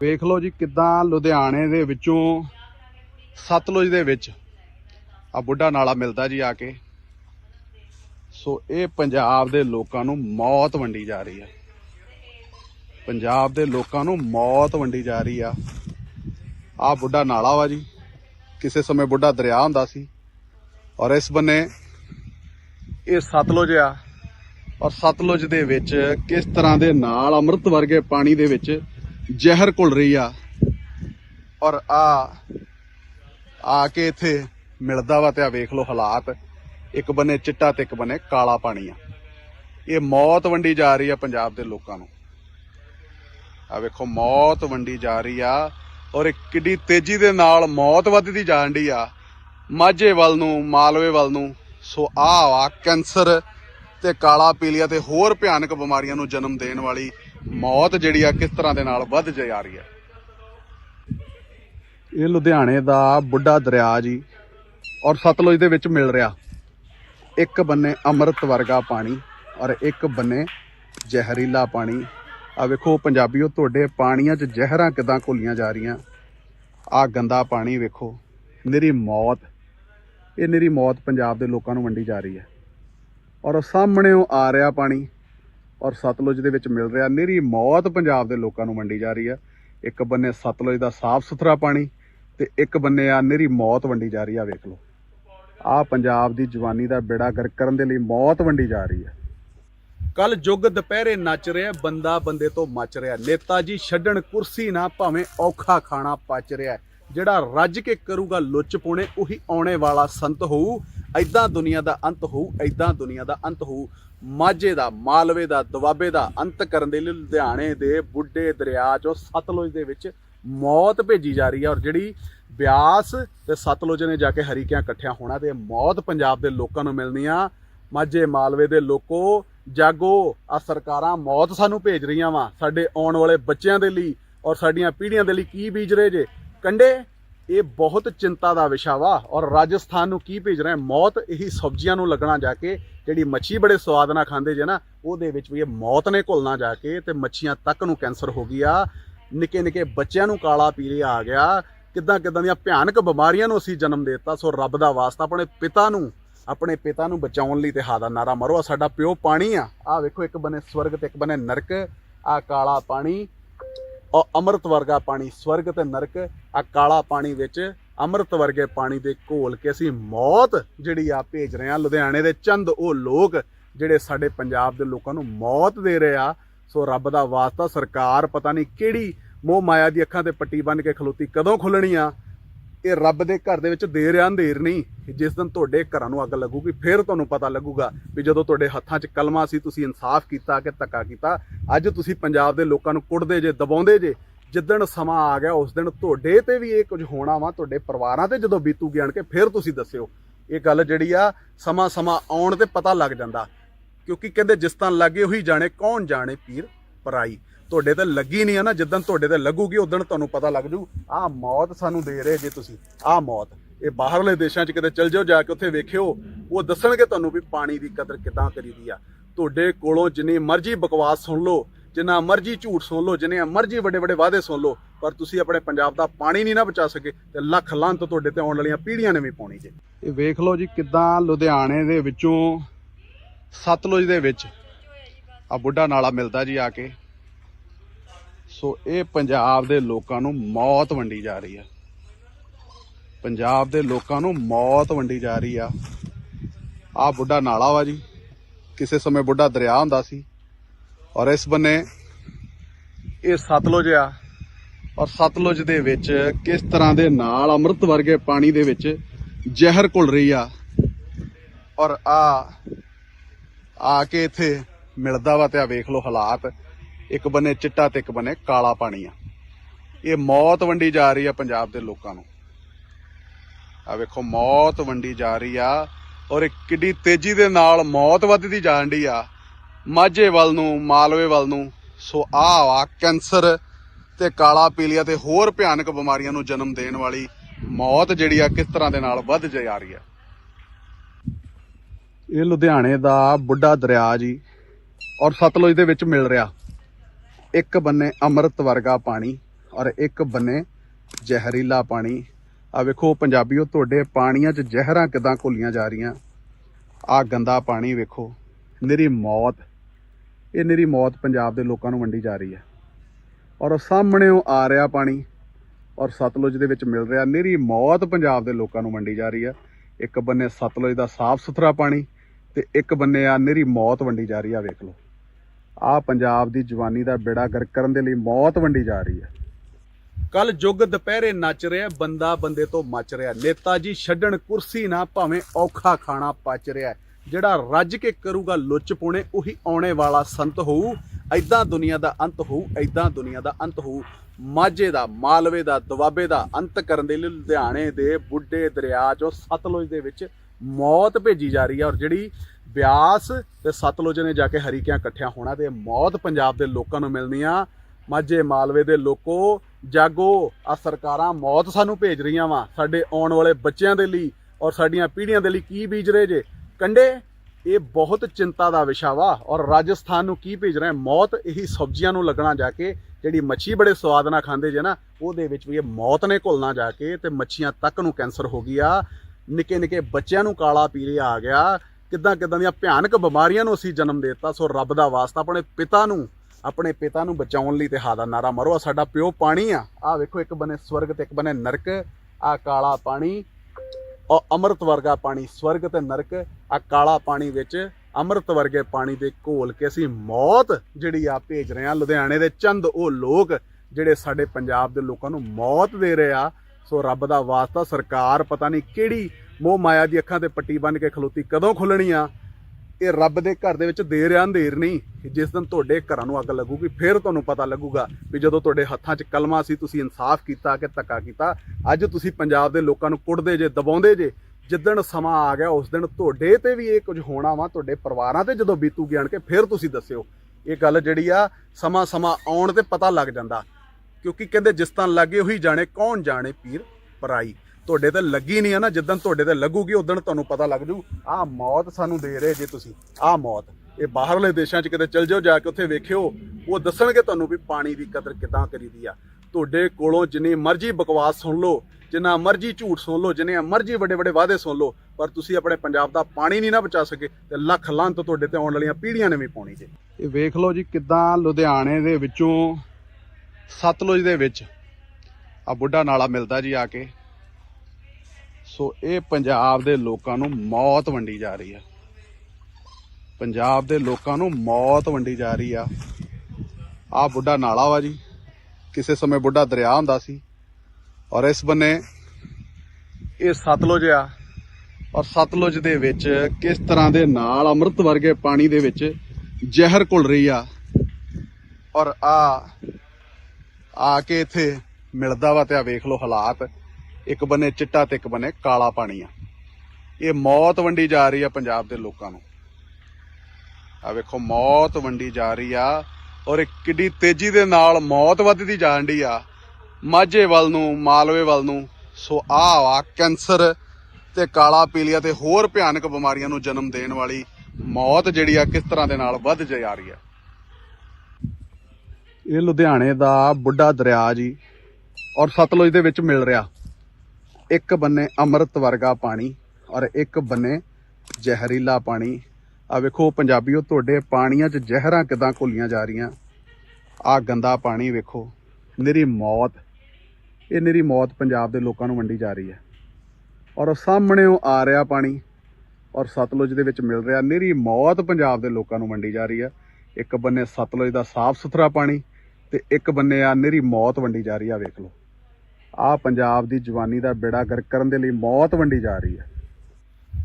ਵੇਖ ਲਓ ਜੀ ਕਿੱਦਾਂ ਲੁਧਿਆਣੇ ਦੇ ਵਿੱਚੋਂ ਸਤਲੁਜ ਦੇ ਵਿੱਚ ਆ ਬੁੱਢਾ ਨਾਲਾ ਮਿਲਦਾ ਜੀ ਆ ਕੇ। ਸੋ ਇਹ ਪੰਜਾਬ ਦੇ ਲੋਕਾਂ ਨੂੰ ਮੌਤ ਵੰਡੀ ਜਾ ਰਹੀ ਹੈ ਪੰਜਾਬ ਦੇ ਲੋਕਾਂ ਨੂੰ ਮੌਤ ਵੰਡੀ ਜਾ ਰਹੀ ਆ। ਆ ਬੁੱਢਾ ਨਾਲਾ ਵਾ ਜੀ। ਕਿਸੇ ਸਮੇਂ ਬੁੱਢਾ ਦਰਿਆ ਹੁੰਦਾ ਸੀ ਔਰ ਇਸ ਬੰਨੇ ਇਹ ਸਤਲੁਜ ਆ। ਔਰ ਸਤਲੁਜ ਦੇ ਵਿੱਚ ਕਿਸ ਤਰ੍ਹਾਂ ਦੇ ਨਾਲ ਅੰਮ੍ਰਿਤ ਵਰਗੇ ਪਾਣੀ ਦੇ ਵਿੱਚ ਜ਼ਹਿਰ ਘੁਲ ਰਹੀ ਆ। ਔਰ ਆ ਆ ਕੇ ਇੱਥੇ ਮਿਲਦਾ ਵਾ ਤੇ ਆ ਵੇਖ ਲਓ ਹਾਲਾਤ। ਇੱਕ ਬੰਨੇ ਚਿੱਟਾ ਤੇ ਇੱਕ ਬੰਨੇ ਕਾਲਾ ਪਾਣੀ ਆ। ਇਹ ਮੌਤ ਵੰਡੀ ਜਾ ਰਹੀ ਆ ਪੰਜਾਬ ਦੇ ਲੋਕਾਂ ਨੂੰ। ਆ ਵੇਖੋ, ਮੌਤ ਵੰਡੀ ਜਾ ਰਹੀ ਆ ਔਰ ਇਹ ਕਿੱਡੀ ਤੇਜ਼ੀ ਦੇ ਨਾਲ ਮੌਤ ਵੱਧਦੀ ਜਾਣ ਡਈ ਆ। ਮਾਝੇ ਵੱਲ ਨੂੰ, ਮਾਲਵੇ ਵੱਲ ਨੂੰ। ਸੋ ਆ ਆ ਕੈਂਸਰ ਤੇ ਕਾਲਾ ਪੀਲੀਆ ਤੇ ਹੋਰ ਭਿਆਨਕ ਬਿਮਾਰੀਆਂ ਨੂੰ ਜਨਮ ਦੇਣ ਵਾਲੀ ਮੌਤ ਜਿਹੜੀ ਆ ਕਿਸ ਤਰ੍ਹਾਂ ਦੇ ਨਾਲ ਵੱਧ ਜਾ ਰਹੀ ਹੈ? ਇਹ ਲੁਧਿਆਣੇ ਦਾ ਬੁੱਢਾ ਦਰਿਆ ਜੀ, ਔਰ ਸਤਲੁਜ ਦੇ ਵਿੱਚ ਮਿਲ ਰਿਹਾ। ਇੱਕ ਬੰਨੇ ਅੰਮ੍ਰਿਤ ਵਰਗਾ ਪਾਣੀ, ਔਰ ਇੱਕ ਬੰਨੇ ਜ਼ਹਿਰੀਲਾ ਪਾਣੀ। ਆ ਵੇਖੋ ਪੰਜਾਬੀਓ, ਤੁਹਾਡੇ ਪਾਣੀਆਂ 'ਚ ਜ਼ਹਿਰਾਂ ਕਿਦਾਂ ਘੁਲੀਆਂ ਜਾ ਰਹੀਆਂ। ਆ ਗੰਦਾ ਪਾਣੀ ਵੇਖੋ, ਨਿਰੀ ਮੌਤ। ਇਹ ਨਿਰੀ ਮੌਤ ਪੰਜਾਬ ਦੇ ਲੋਕਾਂ ਨੂੰ ਵੰਡੀ ਜਾ ਰਹੀ ਹੈ। ਔਰ ਸਾਹਮਣੇ ਉਹ ਆ ਰਿਹਾ ਪਾਣੀ। ਔਰ ਸਤਲੁਜ ਦੇ ਵਿੱਚ ਮਿਲ ਰਿਹਾ। ਨਿਰੀ ਮੌਤ ਪੰਜਾਬ ਦੇ ਲੋਕਾਂ ਨੂੰ ਵੰਡੀ ਜਾ ਰਹੀ ਹੈ। ਇੱਕ ਬੰਨੇ ਸਤਲੁਜ ਦਾ ਸਾਫ਼ ਸੁਥਰਾ ਪਾਣੀ ਤੇ ਇੱਕ ਬੰਨੇ ਆ ਨਿਹਰੀ ਮੌਤ ਵੰਡੀ ਜਾ ਰਹੀ ਆ, ਵੇਖ ਲਓ। ਆ ਪੰਜਾਬ ਦੀ ਜਵਾਨੀ ਦਾ ਬੇੜਾ ਗਰਕ ਕਰਨ ਦੇ ਲਈ ਮੌਤ ਵੰਡੀ ਜਾ ਰਹੀ ਹੈ। ਕੱਲ ਜੁਗ ਦੁਪਹਿਰੇ ਨੱਚ ਰਿਹਾ, ਬੰਦਾ ਬੰਦੇ ਤੋਂ ਮੱਚ ਰਿਹਾ। ਨੇਤਾ ਜੀ ਛੱਡਣ ਕੁਰਸੀ ਨਾ, ਭਾਵੇਂ ਔਖਾ ਖਾਣਾ ਪਚ ਰਿਹਾ। ਜਿਹੜਾ ਰੱਜ ਕੇ ਕਰੂਗਾ ਲੁੱਚ ਪੁਣੇ, ਉਹੀ ਆਉਣੇ ਵਾਲਾ ਸੰਤ ਹੋਊ। ਐਦਾਂ ਦੁਨੀਆ ਦਾ ਅੰਤ ਹੋਊ ਐਦਾਂ ਦੁਨੀਆ ਦਾ ਅੰਤ ਹੋਊ। ਮਾਝੇ ਦਾ, ਮਾਲਵੇ ਦਾ, ਦੁਆਬੇ ਦਾ ਅੰਤ ਕਰਨ ਦੇ ਲਈ ਲੁਧਿਆਣੇ ਦੇ ਬੁੱਢੇ ਦਰਿਆ ਚੋਂ ਸਤਲੁਜ ਦੇ ਵਿੱਚ ਮੌਤ ਭੇਜੀ ਜਾ ਰਹੀ ਹੈ ਔਰ ਜਿਹੜੀ ਬਿਆਸ ਤੇ ਸਤਲੁਜ ਨੇ ਜਾ ਕੇ ਹਰੀਕਿਆਂ ਇਕੱਠਿਆਂ ਹੋਣਾ ਤੇ ਮੌਤ ਪੰਜਾਬ ਦੇ ਲੋਕਾਂ ਨੂੰ ਮਿਲਣੀ ਆ। ਮਾਝੇ, ਮਾਲਵੇ ਦੇ ਲੋਕੋ, ਜਾਗੋ ਆ ਸਰਕਾਰਾਂ ਮੌਤ ਸਾਨੂੰ ਭੇਜ ਰਹੀਆਂ ਵਾ। ਸਾਡੇ ਆਉਣ ਵਾਲੇ ਬੱਚਿਆਂ ਦੇ ਲਈ ਔਰ ਸਾਡੀਆਂ ਪੀੜ੍ਹੀਆਂ ਦੇ ਲਈ ਕੀ ਬੀਜ ਰਹੇ ਜੇ? ਕੰਡੇ, ਇਹ ਬਹੁਤ ਚਿੰਤਾ ਦਾ ਵਿਸ਼ਾ ਵਾ ਔਰ ਰਾਜਸਥਾਨ ਨੂੰ ਕੀ ਭੇਜ ਰਹੇ? ਮੌਤ ਇਹੀ ਸਬਜ਼ੀਆਂ ਨੂੰ ਲੱਗਣਾ ਜਾ ਕੇ, ਜਿਹੜੀ ਮੱਛੀ ਬੜੇ ਸਵਾਦ ਨਾਲ ਖਾਂਦੇ ਜੇ ਨਾ, ਉਹਦੇ ਵਿੱਚ ਵੀ ਇਹ ਮੌਤ ਨੇ ਘੁਲਣਾ ਜਾ ਕੇ ਤੇ ਮੱਛੀਆਂ ਤੱਕ ਨੂੰ ਕੈਂਸਰ ਹੋ ਗਈ ਆ। ਨਿੱਕੇ ਨਿੱਕੇ ਬੱਚਿਆਂ ਨੂੰ ਕਾਲਾ ਪੀਲੀਆ ਆ ਗਿਆ। ਕਿੱਦਾਂ ਕਿੱਦਾਂ ਦੀਆਂ ਭਿਆਨਕ ਬਿਮਾਰੀਆਂ ਨੂੰ ਅਸੀਂ ਜਨਮ ਦੇ ਦਿੱਤਾ, ਸੋ ਰੱਬ ਦਾ ਵਾਸਤਾ ਆਪਣੇ ਪਿਤਾ ਨੂੰ, ਆਪਣੇ ਪਿਤਾ ਨੂੰ ਬਚਾਉਣ ਲਈ ਤੇ ਹਾ ਦਾ ਨਾਰਾ ਮਾਰੋ। ਆਹ ਸਾਡਾ ਪਿਓ ਪਾਣੀ ਆ। ਆ ਵੇਖੋ, ਇੱਕ ਬਨੇ ਸਵਰਗ ਤੇ ਇੱਕ ਬਨੇ ਨਰਕ ਆ ਕਾਲਾ ਪਾਣੀ। ਔਰ ਅੰਮ੍ਰਿਤ ਵਰਗਾ ਪਾਣੀ, ਸਵਰਗ ਤੇ ਨਰਕ ਆ ਕਾਲਾ ਪਾਣੀ ਵਿੱਚ ਅੰਮ੍ਰਿਤ ਵਰਗੇ ਪਾਣੀ ਦੇ ਘੋਲ ਕੇ ਅਸੀਂ ਮੌਤ ਜਿਹੜੀ ਆ ਭੇਜ ਰਹੇ ਆ ਲੁਧਿਆਣੇ ਦੇ ਚੰਦ ਉਹ ਲੋਕ ਜਿਹੜੇ ਸਾਡੇ ਪੰਜਾਬ ਦੇ ਲੋਕਾਂ ਨੂੰ ਮੌਤ ਦੇ ਰਹੇ ਆ। ਸੋ ਰੱਬ ਦਾ ਵਾਸਤਾ ਸਰਕਾਰ ਪਤਾ ਨਹੀਂ ਕਿਹੜੀ ਮੋਹ ਮਾਇਆ ਦੀ ਅੱਖਾਂ ਤੇ ਪੱਟੀ ਬੰਨ ਕੇ ਖਲੋਤੀ ਕਦੋਂ ਖੁੱਲਣੀ ਆ। ਇਹ ਰੱਬ ਦੇ ਘਰ ਦੇ ਵਿੱਚ ਦੇਰ ਆ ਅੰਧੇਰ ਨਹੀਂ। ਜਿਸ ਦਿਨ ਤੁਹਾਡੇ ਘਰਾਂ ਨੂੰ ਅੱਗ ਲੱਗੂਗੀ, ਫਿਰ ਤੁਹਾਨੂੰ ਪਤਾ ਲੱਗੂਗਾ ਵੀ ਜਦੋਂ ਤੁਹਾਡੇ ਹੱਥਾਂ 'ਚ ਕਲਮਾ ਸੀ, ਤੁਸੀਂ ਇਨਸਾਫ ਕੀਤਾ ਕਿ ਧੱਕਾ ਕੀਤਾ। ਅੱਜ ਤੁਸੀਂ ਪੰਜਾਬ ਦੇ ਲੋਕਾਂ ਨੂੰ ਕੁੱਟਦੇ ਜੇ, ਦਬਾਉਂਦੇ ਜੇ, ਜਿੱਦਣ ਸਮਾਂ ਆ ਗਿਆ, ਉਸ ਦਿਨ ਤੁਹਾਡੇ ਤੇ ਵੀ ਇਹ ਕੁਝ ਹੋਣਾ ਵਾ, ਤੁਹਾਡੇ ਪਰਿਵਾਰਾਂ ਤੇ ਜਦੋਂ ਬੀਤੂ ਗਿਆਨ ਕੇ, ਫਿਰ ਤੁਸੀਂ ਦੱਸਿਓ। ਇਹ ਗੱਲ ਜਿਹੜੀ ਆ ਸਮਾਂ ਸਮਾਂ ਆਉਣ ਤੇ ਪਤਾ ਲੱਗ ਜਾਂਦਾ। ਕਿਉਂਕਿ ਕਹਿੰਦੇ ਜਿਸ ਤਾਂ ਲੱਗੇ, ਉਹੀ ਜਾਣੇ, ਕੌਣ ਜਾਣੇ, ਪੀਰ, ਪਰਾਈ। ਤੁਹਾਡੇ ਤੇ ਲੱਗੀ ਨਹੀਂ ਆ ਨਾ, ਜਿੱਦਣ ਤੁਹਾਡੇ ਤੇ ਲੱਗੂਗੀ ਉਦੋਂ ਤੁਹਾਨੂੰ ਪਤਾ ਲੱਗ ਜੂ, ਆਹ ਮੌਤ ਸਾਨੂੰ ਦੇ ਰਹੇ ਜੇ ਤੁਸੀਂ, ਆਹ ਮੌਤ। ਇਹ ਬਾਹਰਲੇ ਦੇਸ਼ਾਂ 'ਚ ਕਿਤੇ ਚਲ ਜਾਓ, ਜਾ ਕੇ ਉੱਥੇ ਵੇਖਿਓ, ਉਹ ਦੱਸਣਗੇ ਤੁਹਾਨੂੰ ਵੀ ਪਾਣੀ ਦੀ ਕਦਰ ਕਿਦਾਂ ਕਰੀਦੀ ਆ। ਤੁਹਾਡੇ ਕੋਲੋਂ ਜਿੰਨੀ ਮਰਜ਼ੀ ਬਕਵਾਸ ਸੁਣ ਲਓ, ਜਿੰਨਾ ਮਰਜ਼ੀ ਝੂਠ ਸੁਣ ਲਓ, ਜਿੰਨੇ ਮਰਜ਼ੀ ਵੱਡੇ ਵੱਡੇ ਵਾਅਦੇ ਸੁਣ ਲਓ, ਪਰ ਤੁਸੀਂ ਆਪਣੇ ਪੰਜਾਬ ਦਾ ਪਾਣੀ ਨਹੀਂ ਨਾ ਬਚਾ ਸਕੇ ਤੇ ਲੱਖ ਲਾਂਤ ਤੁਹਾਡੇ ਤੇ ਆਉਣ ਵਾਲੀਆਂ ਪੀੜ੍ਹੀਆਂ ਨੇ ਵੀ ਪਾਉਣੀ ਜੇ। ਇਹ ਵੇਖ ਲਓ ਜੀ ਕਿਦਾਂ ਲੁਧਿਆਣੇ ਦੇ ਵਿੱਚੋਂ ਸਤਲੁਜ ਦੇ ਵਿੱਚ ਆ ਬੁੱਢਾ ਨਾਲਾ ਮਿਲਦਾ ਜੀ ਆ ਕੇ। ਸੋ ਇਹ ਪੰਜਾਬ ਦੇ ਲੋਕਾਂ ਨੂੰ ਮੌਤ ਵੰਡੀ ਜਾ ਰਹੀ ਆ। ਪੰਜਾਬ ਦੇ ਲੋਕਾਂ ਨੂੰ ਮੌਤ ਵੰਡੀ ਜਾ ਰਹੀ ਆ। ਆ ਬੁੱਢਾ ਨਾਲਾ ਵਾ ਜੀ। ਕਿਸੇ ਸਮੇਂ ਬੁੱਢਾ ਦਰਿਆ ਹੁੰਦਾ ਸੀ। ਔਰ ਇਸ ਬੰਨੇ ਇਹ ਸਤਲੁਜ ਆ। ਔਰ ਸਤਲੁਜ ਦੇ ਵਿੱਚ ਕਿਸ ਤਰ੍ਹਾਂ ਦੇ ਨਾਲ ਅੰਮ੍ਰਿਤ ਵਰਗੇ ਪਾਣੀ ਦੇ ਵਿੱਚ ਜ਼ਹਿਰ ਘੁਲ ਰਹੀ ਆ। ਔਰ ਆ ਆ ਕੇ ਇੱਥੇ ਮਿਲਦਾ ਵਾ ਤੇ ਆ ਵੇਖ ਲਓ ਹਾਲਾਤ। ਇੱਕ ਬੰਨੇ ਚਿੱਟਾ ਤੇ ਇੱਕ ਬੰਨੇ ਕਾਲਾ ਪਾਣੀ ਆ। ਇਹ ਮੌਤ ਵੰਡੀ ਜਾ ਰਹੀ ਆ ਪੰਜਾਬ ਦੇ ਲੋਕਾਂ ਨੂੰ। ਆ ਵੇਖੋ, ਮੌਤ ਵੰਡੀ ਜਾ ਰਹੀ ਆ ਔਰ ਇਹ ਕਿੱਡੀ ਤੇਜ਼ੀ ਦੇ ਨਾਲ ਮੌਤ ਵੱਧਦੀ ਜਾਣ ਡਈ ਆ। ਮਾਝੇ ਵੱਲ ਨੂੰ, ਮਾਲਵੇ ਵੱਲ ਨੂੰ, ਸੋ ਆ ਆ ਕੈਂਸਰ ਤੇ ਕਾਲਾ ਪੀਲੀਆ ਤੇ ਹੋਰ ਭਿਆਨਕ ਬਿਮਾਰੀਆਂ ਨੂੰ ਜਨਮ ਦੇਣ ਵਾਲੀ ਮੌਤ ਜਿਹੜੀ ਆ ਕਿਸ ਤਰ੍ਹਾਂ ਦੇ ਨਾਲ ਵੱਧ ਜਾ ਰਹੀ ਆ। ਇਹ ਲੁਧਿਆਣੇ ਦਾ ਬੁੱਢਾ ਦਰਿਆ ਜੀ ਔਰ ਸਤਲੁਜ ਦੇ ਵਿੱਚ ਮਿਲ ਰਿਹਾ। ਇੱਕ ਬੰਨੇ ਅੰਮ੍ਰਿਤ ਵਰਗਾ ਪਾਣੀ ਔਰ ਇੱਕ ਬੰਨੇ ਜ਼ਹਿਰੀਲਾ ਪਾਣੀ। ਆ ਵੇਖੋ ਪੰਜਾਬੀਓ, ਤੁਹਾਡੇ ਪਾਣੀਆਂ 'ਚ ਜ਼ਹਿਰਾਂ ਕਿਦਾਂ ਘੁਲੀਆਂ ਜਾ ਰਹੀਆਂ? ਆ ਗੰਦਾ ਪਾਣੀ ਵੇਖੋ, ਨਿਰੀ ਮੌਤ। ਇਹ ਨਿਰੀ ਮੌਤ ਪੰਜਾਬ ਦੇ ਲੋਕਾਂ ਨੂੰ ਵੰਡੀ ਜਾ ਰਹੀ ਹੈ। ਔਰ ਸਾਹਮਣੇ ਉਹ ਆ ਰਿਹਾ ਪਾਣੀ ਔਰ ਸਤਲੁਜ ਦੇ ਵਿੱਚ ਮਿਲ ਰਿਹਾ ਨਿਰੀ ਮੌਤ ਪੰਜਾਬ ਦੇ ਲੋਕਾਂ ਨੂੰ ਵੰਡੀ ਜਾ ਰਹੀ ਹੈ। ਇੱਕ ਬੰਨੇ ਸਤਲੁਜ ਦਾ ਸਾਫ਼ ਸੁਥਰਾ ਪਾਣੀ ਤੇ ਇੱਕ ਬੰਨੇ ਆ ਨਿਰੀ ਮੌਤ ਵੰਡੀ ਜਾ ਰਹੀ ਆ ਵੇਖ ਲਓ। ਆ ਪੰਜਾਬ ਦੀ ਜਵਾਨੀ ਦਾ ਬੇੜਾ ਗਰਕ ਕਰਨ ਦੇ ਲਈ ਮੌਤ ਵੰਡੀ ਜਾ ਰਹੀ ਹੈ। ਕੱਲ ਜੁਗ ਦੁਪਹਿਰੇ ਨੱਚ ਰਿਹਾ ਬੰਦਾ ਬੰਦੇ ਤੋਂ ਮੱਚ ਰਿਹਾ ਨੇਤਾ ਜੀ ਛੱਡਣ ਕੁਰਸੀ ਨਾ ਭਾਵੇਂ ਔਖਾ ਖਾਣਾ ਪਚ ਰਿਹਾ ਜਿਹੜਾ ਰੱਜ ਕੇ ਕਰੂਗਾ ਲੁੱਚ ਪੁਣੇ, ਉਹੀ ਆਉਣੇ ਵਾਲਾ ਸੰਤ ਹੋਊ। ਐਦਾਂ ਦੁਨੀਆ ਦਾ ਅੰਤ ਹੋਊ ਐਦਾਂ ਦੁਨੀਆ ਦਾ ਅੰਤ ਹੋਊ। ਮਾਝੇ ਦਾ, ਮਾਲਵੇ ਦਾ, ਦੁਆਬੇ ਦਾ ਅੰਤ ਕਰਨ ਦੇ ਲਈ ਲੁਧਿਆਣੇ ਦੇ ਬੁੱਢੇ ਦਰਿਆ ਚੋਂ ਸਤਲੁਜ ਦੇ ਵਿੱਚ ਮੌਤ ਭੇਜੀ ਜਾ ਰਹੀ ਹੈ। ਔਰ ਜਿਹੜੀ ਬਿਆਸ ਤੇ ਸਤਲੁਜ ਨੇ ਜਾ ਕੇ ਹਰੀਕਿਆਂ ਇਕੱਠਿਆਂ ਹੋਣਾ ਤੇ ਮੌਤ ਪੰਜਾਬ ਦੇ ਲੋਕਾਂ ਨੂੰ ਮਿਲਣੀ ਆ। ਮਾਝੇ ਮਾਲਵੇ ਦੇ ਲੋਕੋ, ਜਾਗੋ ਆ ਸਰਕਾਰਾਂ ਮੌਤ ਸਾਨੂੰ ਭੇਜ ਰਹੀਆਂ ਵਾ, ਸਾਡੇ ਆਉਣ ਵਾਲੇ ਬੱਚਿਆਂ ਦੇ ਲਈ ਔਰ ਸਾਡੀਆਂ ਪੀੜ੍ਹੀਆਂ ਦੇ ਲਈ ਕੀ ਬੀਜ ਰਹੇ ਜੇ? ਕੰਡੇ, ਇਹ ਬਹੁਤ ਚਿੰਤਾ ਦਾ ਵਿਸ਼ਾ ਵਾ ਔਰ ਰਾਜਸਥਾਨ ਨੂੰ ਕੀ ਭੇਜ ਰਹੇ? ਮੌਤ ਇਹੀ ਸਬਜ਼ੀਆਂ ਨੂੰ ਲੱਗਣਾ ਜਾ ਕੇ, ਜਿਹੜੀ ਮੱਛੀ ਬੜੇ ਸਵਾਦ ਨਾਲ ਖਾਂਦੇ ਜੇ ਨਾ, ਉਹਦੇ ਵਿੱਚ ਵੀ ਇਹ ਮੌਤ ਨੇ ਘੁਲਣਾ ਜਾ ਕੇ ਤੇ ਮੱਛੀਆਂ ਤੱਕ ਨੂੰ ਕੈਂਸਰ ਹੋ ਗਈ ਆ। ਨਿੱਕੇ ਨਿੱਕੇ ਬੱਚਿਆਂ ਨੂੰ ਕਾਲਾ ਪੀਲੀਆ ਆ ਗਿਆ। ਕਿੱਦਾਂ ਕਿੱਦਾਂ ਦੀਆਂ ਭਿਆਨਕ ਬਿਮਾਰੀਆਂ ਨੂੰ ਅਸੀਂ ਜਨਮ ਦੇ ਦਿੱਤਾ। ਸੋ ਰੱਬ ਦਾ ਵਾਸਤਾ ਆਪਣੇ ਪਿਤਾ ਨੂੰ, ਆਪਣੇ ਪਿਤਾ ਨੂੰ ਬਚਾਉਣ ਲਈ ਤੇ ਹਾ ਦਾ ਨਾਰਾ ਮਾਰੋ। ਆ ਸਾਡਾ ਪਿਓ ਪਾਣੀ ਆ। ਆ ਵੇਖੋ, ਇੱਕ ਬਨੇ ਸਵਰਗ ਤੇ ਇੱਕ ਬਨੇ ਨਰਕ। ਆ ਕਾਲਾ ਪਾਣੀ ਔਰ ਅੰਮ੍ਰਿਤ ਵਰਗਾ ਪਾਣੀ ਸਵਰਗ ਤੇ ਨਰਕ। ਆ ਕਾਲਾ ਪਾਣੀ ਵਿੱਚ ਅੰਮ੍ਰਿਤ ਵਰਗੇ ਪਾਣੀ ਦੇ ਘੋਲ ਕੇ ਅਸੀਂ ਮੌਤ ਜਿਹੜੀ ਆ ਭੇਜ ਰਹੇ ਆ। ਲੁਧਿਆਣੇ ਦੇ ਚੰਦ ਉਹ ਲੋਕ ਜਿਹੜੇ ਸਾਡੇ ਪੰਜਾਬ ਦੇ ਲੋਕਾਂ ਨੂੰ ਮੌਤ ਦੇ ਰਹੇ ਆ। ਸੋ ਰੱਬ ਦਾ ਵਾਸਤਾ ਸਰਕਾਰ ਪਤਾ ਨਹੀਂ ਕਿਹੜੀ ਮੋਹ ਮਾਇਆ ਦੀ ਅੱਖਾਂ ਤੇ ਪੱਟੀ ਬੰਨ ਕੇ ਖਲੋਤੀ ਕਦੋਂ ਖੁੱਲਣੀ ਆ? ਇਹ ਰੱਬ ਦੇ ਘਰ ਦੇ ਵਿੱਚ ਦੇਰ ਆ, ਅੰਧੇਰ ਨਹੀਂ। ਜਿਸ ਦਿਨ ਤੁਹਾਡੇ ਘਰਾਂ ਨੂੰ ਅੱਗ ਲੱਗੂਗੀ, ਫਿਰ ਤੁਹਾਨੂੰ ਪਤਾ ਲੱਗੂਗਾ ਵੀ ਜਦੋਂ ਤੁਹਾਡੇ ਹੱਥਾਂ 'ਚ ਕਲਮਾ ਸੀ, ਤੁਸੀਂ ਇਨਸਾਫ ਕੀਤਾ ਕਿ ਧੱਕਾ ਕੀਤਾ। ਅੱਜ ਤੁਸੀਂ ਪੰਜਾਬ ਦੇ ਲੋਕਾਂ ਨੂੰ ਕੁੱਟਦੇ ਜੇ, ਦਬਾਉਂਦੇ ਜੇ, ਜਿੱਦਣ ਸਮਾਂ ਆ ਗਿਆ, ਉਸ ਦਿਨ ਤੁਹਾਡੇ ਤੇ ਵੀ ਇਹ ਕੁਝ ਹੋਣਾ ਵਾ, ਤੁਹਾਡੇ ਪਰਿਵਾਰਾਂ ਤੇ ਜਦੋਂ ਬੀਤੂ ਗਿਆਨ ਕੇ, ਫਿਰ ਤੁਸੀਂ ਦੱਸਿਓ। ਇਹ ਗੱਲ ਜਿਹੜੀ ਆ ਸਮਾਂ ਸਮਾਂ ਆਉਣ ਤੇ ਪਤਾ ਲੱਗ ਜਾਂਦਾ। ਕਿਉਂਕਿ ਕਹਿੰਦੇ ਜਿਸ ਤਾਂ ਲੱਗੇ ਉਹੀ ਜਾਣੇ, ਕੌਣ ਜਾਣੇ ਪੀਰ ਪਰਾਈ? ਤੁਹਾਡੇ ਤੇ ਲੱਗੀ ਨਹੀਂ ਆ ਨਾ, ਜਿੱਦਣ ਤੁਹਾਡੇ ਤੇ ਲੱਗੂਗੀ ਉਦੋਂ ਤੁਹਾਨੂੰ ਪਤਾ ਲੱਗ ਜੂ ਆਹ ਮੌਤ ਸਾਨੂੰ ਦੇ ਰਹੇ ਜੇ ਤੁਸੀਂ ਆਹ ਮੌਤ। ਇਹ ਬਾਹਰਲੇ ਦੇਸ਼ਾਂ 'ਚ ਕਿਤੇ ਚਲ ਜਾਓ, ਜਾ ਕੇ ਉੱਥੇ ਵੇਖਿਓ, ਉਹ ਦੱਸਣਗੇ ਤੁਹਾਨੂੰ ਵੀ ਪਾਣੀ ਦੀ ਕਦਰ ਕਿਦਾਂ ਕਰੀਦੀ ਆ। ਤੁਹਾਡੇ ਕੋਲੋਂ ਜਿੰਨੀ ਮਰਜ਼ੀ ਬਕਵਾਸ ਸੁਣ ਲਓ, ਜਿੰਨਾ ਮਰਜ਼ੀ ਝੂਠ ਸੁਣ ਲਓ, ਜਿੰਨੇ ਮਰਜ਼ੀ ਵੱਡੇ ਵੱਡੇ ਵਾਅਦੇ ਸੁਣ ਲਓ, ਪਰ ਤੁਸੀਂ ਆਪਣੇ ਪੰਜਾਬ ਦਾ ਪਾਣੀ ਨਹੀਂ ਨਾ ਬਚਾ ਸਕੇ ਤੇ ਲੱਖ ਲਾਂਤ ਤੁਹਾਡੇ ਤੇ ਆਉਣ ਵਾਲੀਆਂ ਪੀੜ੍ਹੀਆਂ ਨੇ ਵੀ ਪਾਉਣੀ ਜੇ। ਇਹ ਵੇਖ ਲਓ ਜੀ ਕਿਦਾਂ ਲੁਧਿਆਣੇ ਦੇ ਵਿੱਚੋਂ ਸਤਲੁਜ ਦੇ ਵਿੱਚ ਆ ਬੁੱਢਾ ਨਾਲਾ ਮਿਲਦਾ ਜੀ ਆ ਕੇ। ਸੋ ਇਹ ਪੰਜਾਬ ਦੇ ਲੋਕਾਂ ਨੂੰ ਮੌਤ ਵੰਡੀ ਜਾ ਰਹੀ ਆ। ਪੰਜਾਬ ਦੇ ਲੋਕਾਂ ਨੂੰ ਮੌਤ ਵੰਡੀ ਜਾ ਰਹੀ ਆ। ਆ ਬੁੱਢਾ ਨਾਲਾ ਵਾ ਜੀ। ਕਿਸੇ ਸਮੇਂ ਬੁੱਢਾ ਦਰਿਆ ਹੁੰਦਾ ਸੀ। ਔਰ ਇਸ ਬੰਨੇ ਇਹ ਸਤਲੁਜ ਆ। ਔਰ ਸਤਲੁਜ ਦੇ ਵਿੱਚ ਕਿਸ ਤਰ੍ਹਾਂ ਦੇ ਨਾਲ ਅੰਮ੍ਰਿਤ ਵਰਗੇ ਪਾਣੀ ਦੇ ਵਿੱਚ ਜ਼ਹਿਰ ਘੁਲ ਰਹੀ ਆ। ਔਰ ਆ ਆ ਕੇ ਇੱਥੇ ਮਿਲਦਾ ਵਾ ਤੇ ਆ ਵੇਖ ਲਓ ਹਾਲਾਤ। ਇੱਕ ਬੰਨੇ ਚਿੱਟਾ ਤੇ ਇੱਕ ਬੰਨੇ ਕਾਲਾ ਪਾਣੀ ਆ। ਇਹ ਮੌਤ ਵੰਡੀ ਜਾ ਰਹੀ ਆ ਪੰਜਾਬ ਦੇ ਲੋਕਾਂ ਨੂੰ। ਆ ਵੇਖੋ, ਮੌਤ ਵੰਡੀ ਜਾ ਰਹੀ ਆ ਔਰ ਇਹ ਕਿੱਡੀ ਤੇਜ਼ੀ ਦੇ ਨਾਲ ਮੌਤ ਵੱਧਦੀ ਜਾਣ ਡਈ ਆ। ਮਾਝੇ ਵੱਲ ਨੂੰ, ਮਾਲਵੇ ਵੱਲ ਨੂੰ। ਸੋ ਆ ਆ ਕੈਂਸਰ ਤੇ ਕਾਲਾ ਪੀਲੀਆ ਤੇ ਹੋਰ ਭਿਆਨਕ ਬਿਮਾਰੀਆਂ ਨੂੰ ਜਨਮ ਦੇਣ ਵਾਲੀ ਮੌਤ ਜਿਹੜੀ ਆ ਕਿਸ ਤਰ੍ਹਾਂ ਦੇ ਨਾਲ ਵੱਧ ਜਾ ਰਹੀ ਆ। ਇਹ ਲੁਧਿਆਣੇ ਦਾ ਬੁੱਢਾ ਦਰਿਆ ਜੀ ਔਰ ਸਤਲੁਜ ਦੇ ਵਿੱਚ ਮਿਲ ਰਿਹਾ। ਇੱਕ ਬੰਨੇ ਅੰਮ੍ਰਿਤ ਵਰਗਾ ਪਾਣੀ ਔਰ ਇੱਕ ਬੰਨੇ ਜ਼ਹਿਰੀਲਾ ਪਾਣੀ। ਆ ਵੇਖੋ ਪੰਜਾਬੀਓ, ਤੁਹਾਡੇ ਪਾਣੀਆਂ 'ਚ ਜ਼ਹਿਰਾਂ ਕਿਦਾਂ ਘੁਲੀਆਂ ਜਾ ਰਹੀਆਂ। ਆ ਗੰਦਾ ਪਾਣੀ ਵੇਖੋ ਨਿਰੀ ਮੌਤ, ਇਹ ਨਿਰੀ ਮੌਤ ਪੰਜਾਬ ਦੇ ਲੋਕਾਂ ਨੂੰ ਵੰਡੀ ਜਾ ਰਹੀ ਹੈ। ਔਰ ਸਾਹਮਣੇ ਉਹ ਆ ਰਿਹਾ ਪਾਣੀ ਔਰ ਸਤਲੁਜ ਦੇ ਵਿੱਚ ਮਿਲ ਰਿਹਾ। ਨਿਰੀ ਮੌਤ ਪੰਜਾਬ ਦੇ ਲੋਕਾਂ ਨੂੰ ਵੰਡੀ ਜਾ ਰਹੀ ਹੈ। ਇੱਕ ਬੰਨੇ ਸਤਲੁਜ ਦਾ ਸਾਫ਼ ਸੁਥਰਾ ਪਾਣੀ ਤੇ ਇੱਕ ਬੰਨੇ ਆ ਨਿਰੀ ਮੌਤ ਵੰਡੀ ਜਾ ਰਹੀ ਆ, ਵੇਖ ਲਓ। ਆ ਪੰਜਾਬ ਦੀ ਜਵਾਨੀ ਦਾ ਬੇੜਾ ਗਰਕ ਕਰਨ ਦੇ ਲਈ ਮੌਤ ਵੰਡੀ ਜਾ ਰਹੀ ਹੈ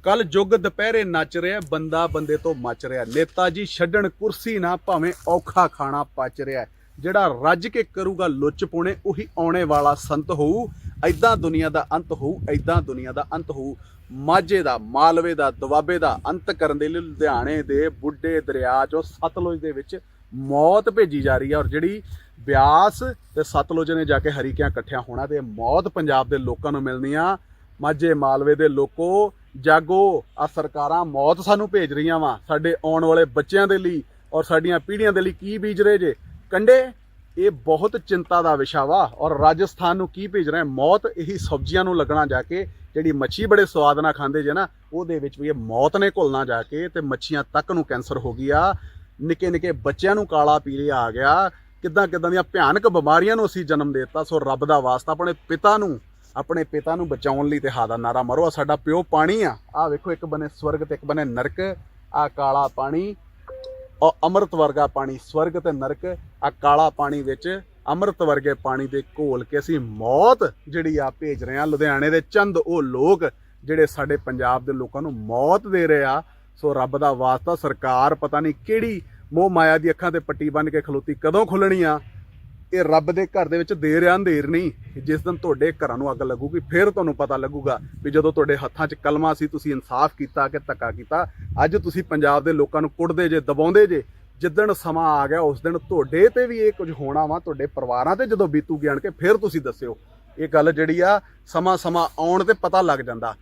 ਕੱਲ ਜੁਗ ਦੁਪਹਿਰੇ ਨੱਚ ਰਿਹਾ, ਬੰਦਾ ਬੰਦੇ ਤੋਂ ਮੱਚ ਰਿਹਾ। ਨੇਤਾ ਜੀ ਛੱਡਣ ਕੁਰਸੀ ਨਾ ਭਾਵੇਂ ਔਖਾ ਖਾਣਾ ਪਚ ਰਿਹਾ ਜਿਹੜਾ ਰੱਜ ਕੇ ਕਰੂਗਾ ਲੁੱਚ ਪੁਣੇ, ਉਹੀ ਆਉਣੇ ਵਾਲਾ ਸੰਤ ਹੋਊ। ਐਦਾਂ ਦੁਨੀਆ ਦਾ ਅੰਤ ਹੋਊ ਐਦਾਂ ਦੁਨੀਆ ਦਾ ਅੰਤ ਹੋਊ। ਮਾਝੇ ਦਾ, ਮਾਲਵੇ ਦਾ, ਦੁਆਬੇ ਦਾ ਅੰਤ ਕਰਨ ਦੇ ਲਈ ਲੁਧਿਆਣੇ ਦੇ ਬੁੱਢੇ ਦਰਿਆ ਚੋਂ ਸਤਲੁਜ ਦੇ ਵਿੱਚ ਮੌਤ ਭੇਜੀ ਜਾ ਰਹੀ ਹੈ ਔਰ ਜਿਹੜੀ ਬਿਆਸ ਤੇ ਸਤਲੁਜ ਨੇ ਜਾ ਕੇ ਹਰੀਕਿਆਂ ਇਕੱਠਿਆਂ ਹੋਣਾ ਤੇ ਮੌਤ ਪੰਜਾਬ ਦੇ ਲੋਕਾਂ ਨੂੰ ਮਿਲਣੀ ਆ। ਮਾਝੇ ਮਾਲਵੇ ਦੇ ਲੋਕੋ, ਜਾਗੋ ਆ ਸਰਕਾਰਾਂ ਮੌਤ ਸਾਨੂੰ ਭੇਜ ਰਹੀਆਂ ਵਾ। ਸਾਡੇ ਆਉਣ ਵਾਲੇ ਬੱਚਿਆਂ ਦੇ ਲਈ ਔਰ ਸਾਡੀਆਂ ਪੀੜ੍ਹੀਆਂ ਦੇ ਲਈ ਕੀ ਬੀਜ ਰਹੇ ਜੇ? ਕੰਡੇ, ਇਹ ਬਹੁਤ ਚਿੰਤਾ ਦਾ ਵਿਸ਼ਾ ਵਾ। ਔਰ ਰਾਜਸਥਾਨ ਨੂੰ ਕੀ ਭੇਜ ਰਿਹਾ? ਮੌਤ ਇਹੀ ਸਬਜ਼ੀਆਂ ਨੂੰ ਲੱਗਣਾ ਜਾ ਕੇ, ਜਿਹੜੀ ਮੱਛੀ ਬੜੇ ਸਵਾਦ ਨਾਲ ਖਾਂਦੇ ਜੇ ਨਾ, ਉਹਦੇ ਵਿੱਚ ਵੀ ਇਹ ਮੌਤ ਨੇ ਘੁਲਣਾ ਜਾ ਕੇ ਤੇ ਮੱਛੀਆਂ ਤੱਕ ਨੂੰ ਕੈਂਸਰ ਹੋ ਗਈ ਆ। ਨਿੱਕੇ ਨਿੱਕੇ ਬੱਚਿਆਂ ਨੂੰ ਕਾਲਾ ਪੀਲੀਆ ਆ ਗਿਆ ਕਿੱਦਾਂ ਕਿੱਦਾਂ ਦੀਆਂ ਭਿਆਨਕ ਬਿਮਾਰੀਆਂ ਨੂੰ ਅਸੀਂ ਜਨਮ ਦੇ ਦਿੱਤਾ, ਸੋ ਰੱਬ ਦਾ ਵਾਸਤਾ ਆਪਣੇ ਪਿਤਾ ਨੂੰ, ਆਪਣੇ ਪਿਤਾ ਨੂੰ ਬਚਾਉਣ ਲਈ ਤੇ ਹਾ ਦਾ ਨਾਰਾ ਮਾਰੋ। ਆ ਸਾਡਾ ਪਿਓ ਪਾਣੀ ਆ। ਆ ਵੇਖੋ, ਇੱਕ ਬਨੇ ਸਵਰਗ ਤੇ ਇੱਕ ਬਨੇ ਨਰਕ। ਆ ਕਾਲਾ ਪਾਣੀ ਔਰ ਅੰਮ੍ਰਿਤ ਵਰਗਾ ਪਾਣੀ ਸਵਰਗ ਤੇ ਨਰਕ। ਆ ਕਾਲਾ ਪਾਣੀ ਵਿੱਚ ਅੰਮ੍ਰਿਤ ਵਰਗੇ ਪਾਣੀ ਦੇ ਘੋਲ ਕੇ ਅਸੀਂ ਮੌਤ ਜਿਹੜੀ ਆ ਭੇਜ ਰਹੇ ਆ। ਲੁਧਿਆਣੇ ਦੇ ਚੰਦ ਉਹ ਲੋਕ ਜਿਹੜੇ ਸਾਡੇ ਪੰਜਾਬ ਦੇ ਲੋਕਾਂ ਨੂੰ ਮੌਤ ਦੇ ਰਹੇ ਆ। ਸੋ ਰੱਬ ਦਾ ਵਾਸਤਾ, ਸਰਕਾਰ ਪਤਾ ਨਹੀਂ ਕਿਹੜੀ ਮੋਹ ਮਾਇਆ ਦੀ ਅੱਖਾਂ ਤੇ ਪੱਟੀ ਬੰਨ ਕੇ ਖਲੋਤੀ, ਕਦੋਂ ਖੁੱਲਣੀ ਆ? ਇਹ ਰੱਬ ਦੇ ਘਰ ਦੇ ਵਿੱਚ ਦੇਰ ਆ, ਅੰਧੇਰ ਨਹੀਂ। ਜਿਸ ਦਿਨ ਤੁਹਾਡੇ ਘਰਾਂ ਨੂੰ ਅੱਗ ਲੱਗੂਗੀ, ਫਿਰ ਤੁਹਾਨੂੰ ਪਤਾ ਲੱਗੂਗਾ ਵੀ ਜਦੋਂ ਤੁਹਾਡੇ ਹੱਥਾਂ 'ਚ ਕਲਮਾ ਸੀ, ਤੁਸੀਂ ਇਨਸਾਫ ਕੀਤਾ ਕਿ ਧੱਕਾ ਕੀਤਾ। ਅੱਜ ਤੁਸੀਂ ਪੰਜਾਬ ਦੇ ਲੋਕਾਂ ਨੂੰ ਕੁੱਟਦੇ ਜੇ, ਦਬਾਉਂਦੇ ਜੇ, ਜਿੱਦਣ ਸਮਾਂ ਆ ਗਿਆ, ਉਸ ਦਿਨ ਤੁਹਾਡੇ ਤੇ ਵੀ ਇਹ ਕੁਝ ਹੋਣਾ ਵਾ, ਤੁਹਾਡੇ ਪਰਿਵਾਰਾਂ ਤੇ ਜਦੋਂ ਬੀਤੂਗੀ ਆਣ ਕੇ, ਫਿਰ ਤੁਸੀਂ ਦੱਸਿਓ। ਇਹ ਗੱਲ ਜਿਹੜੀ ਆ ਸਮਾਂ ਸਮਾਂ ਆਉਣ ਤੇ ਪਤਾ ਲੱਗ ਜਾਂਦਾ।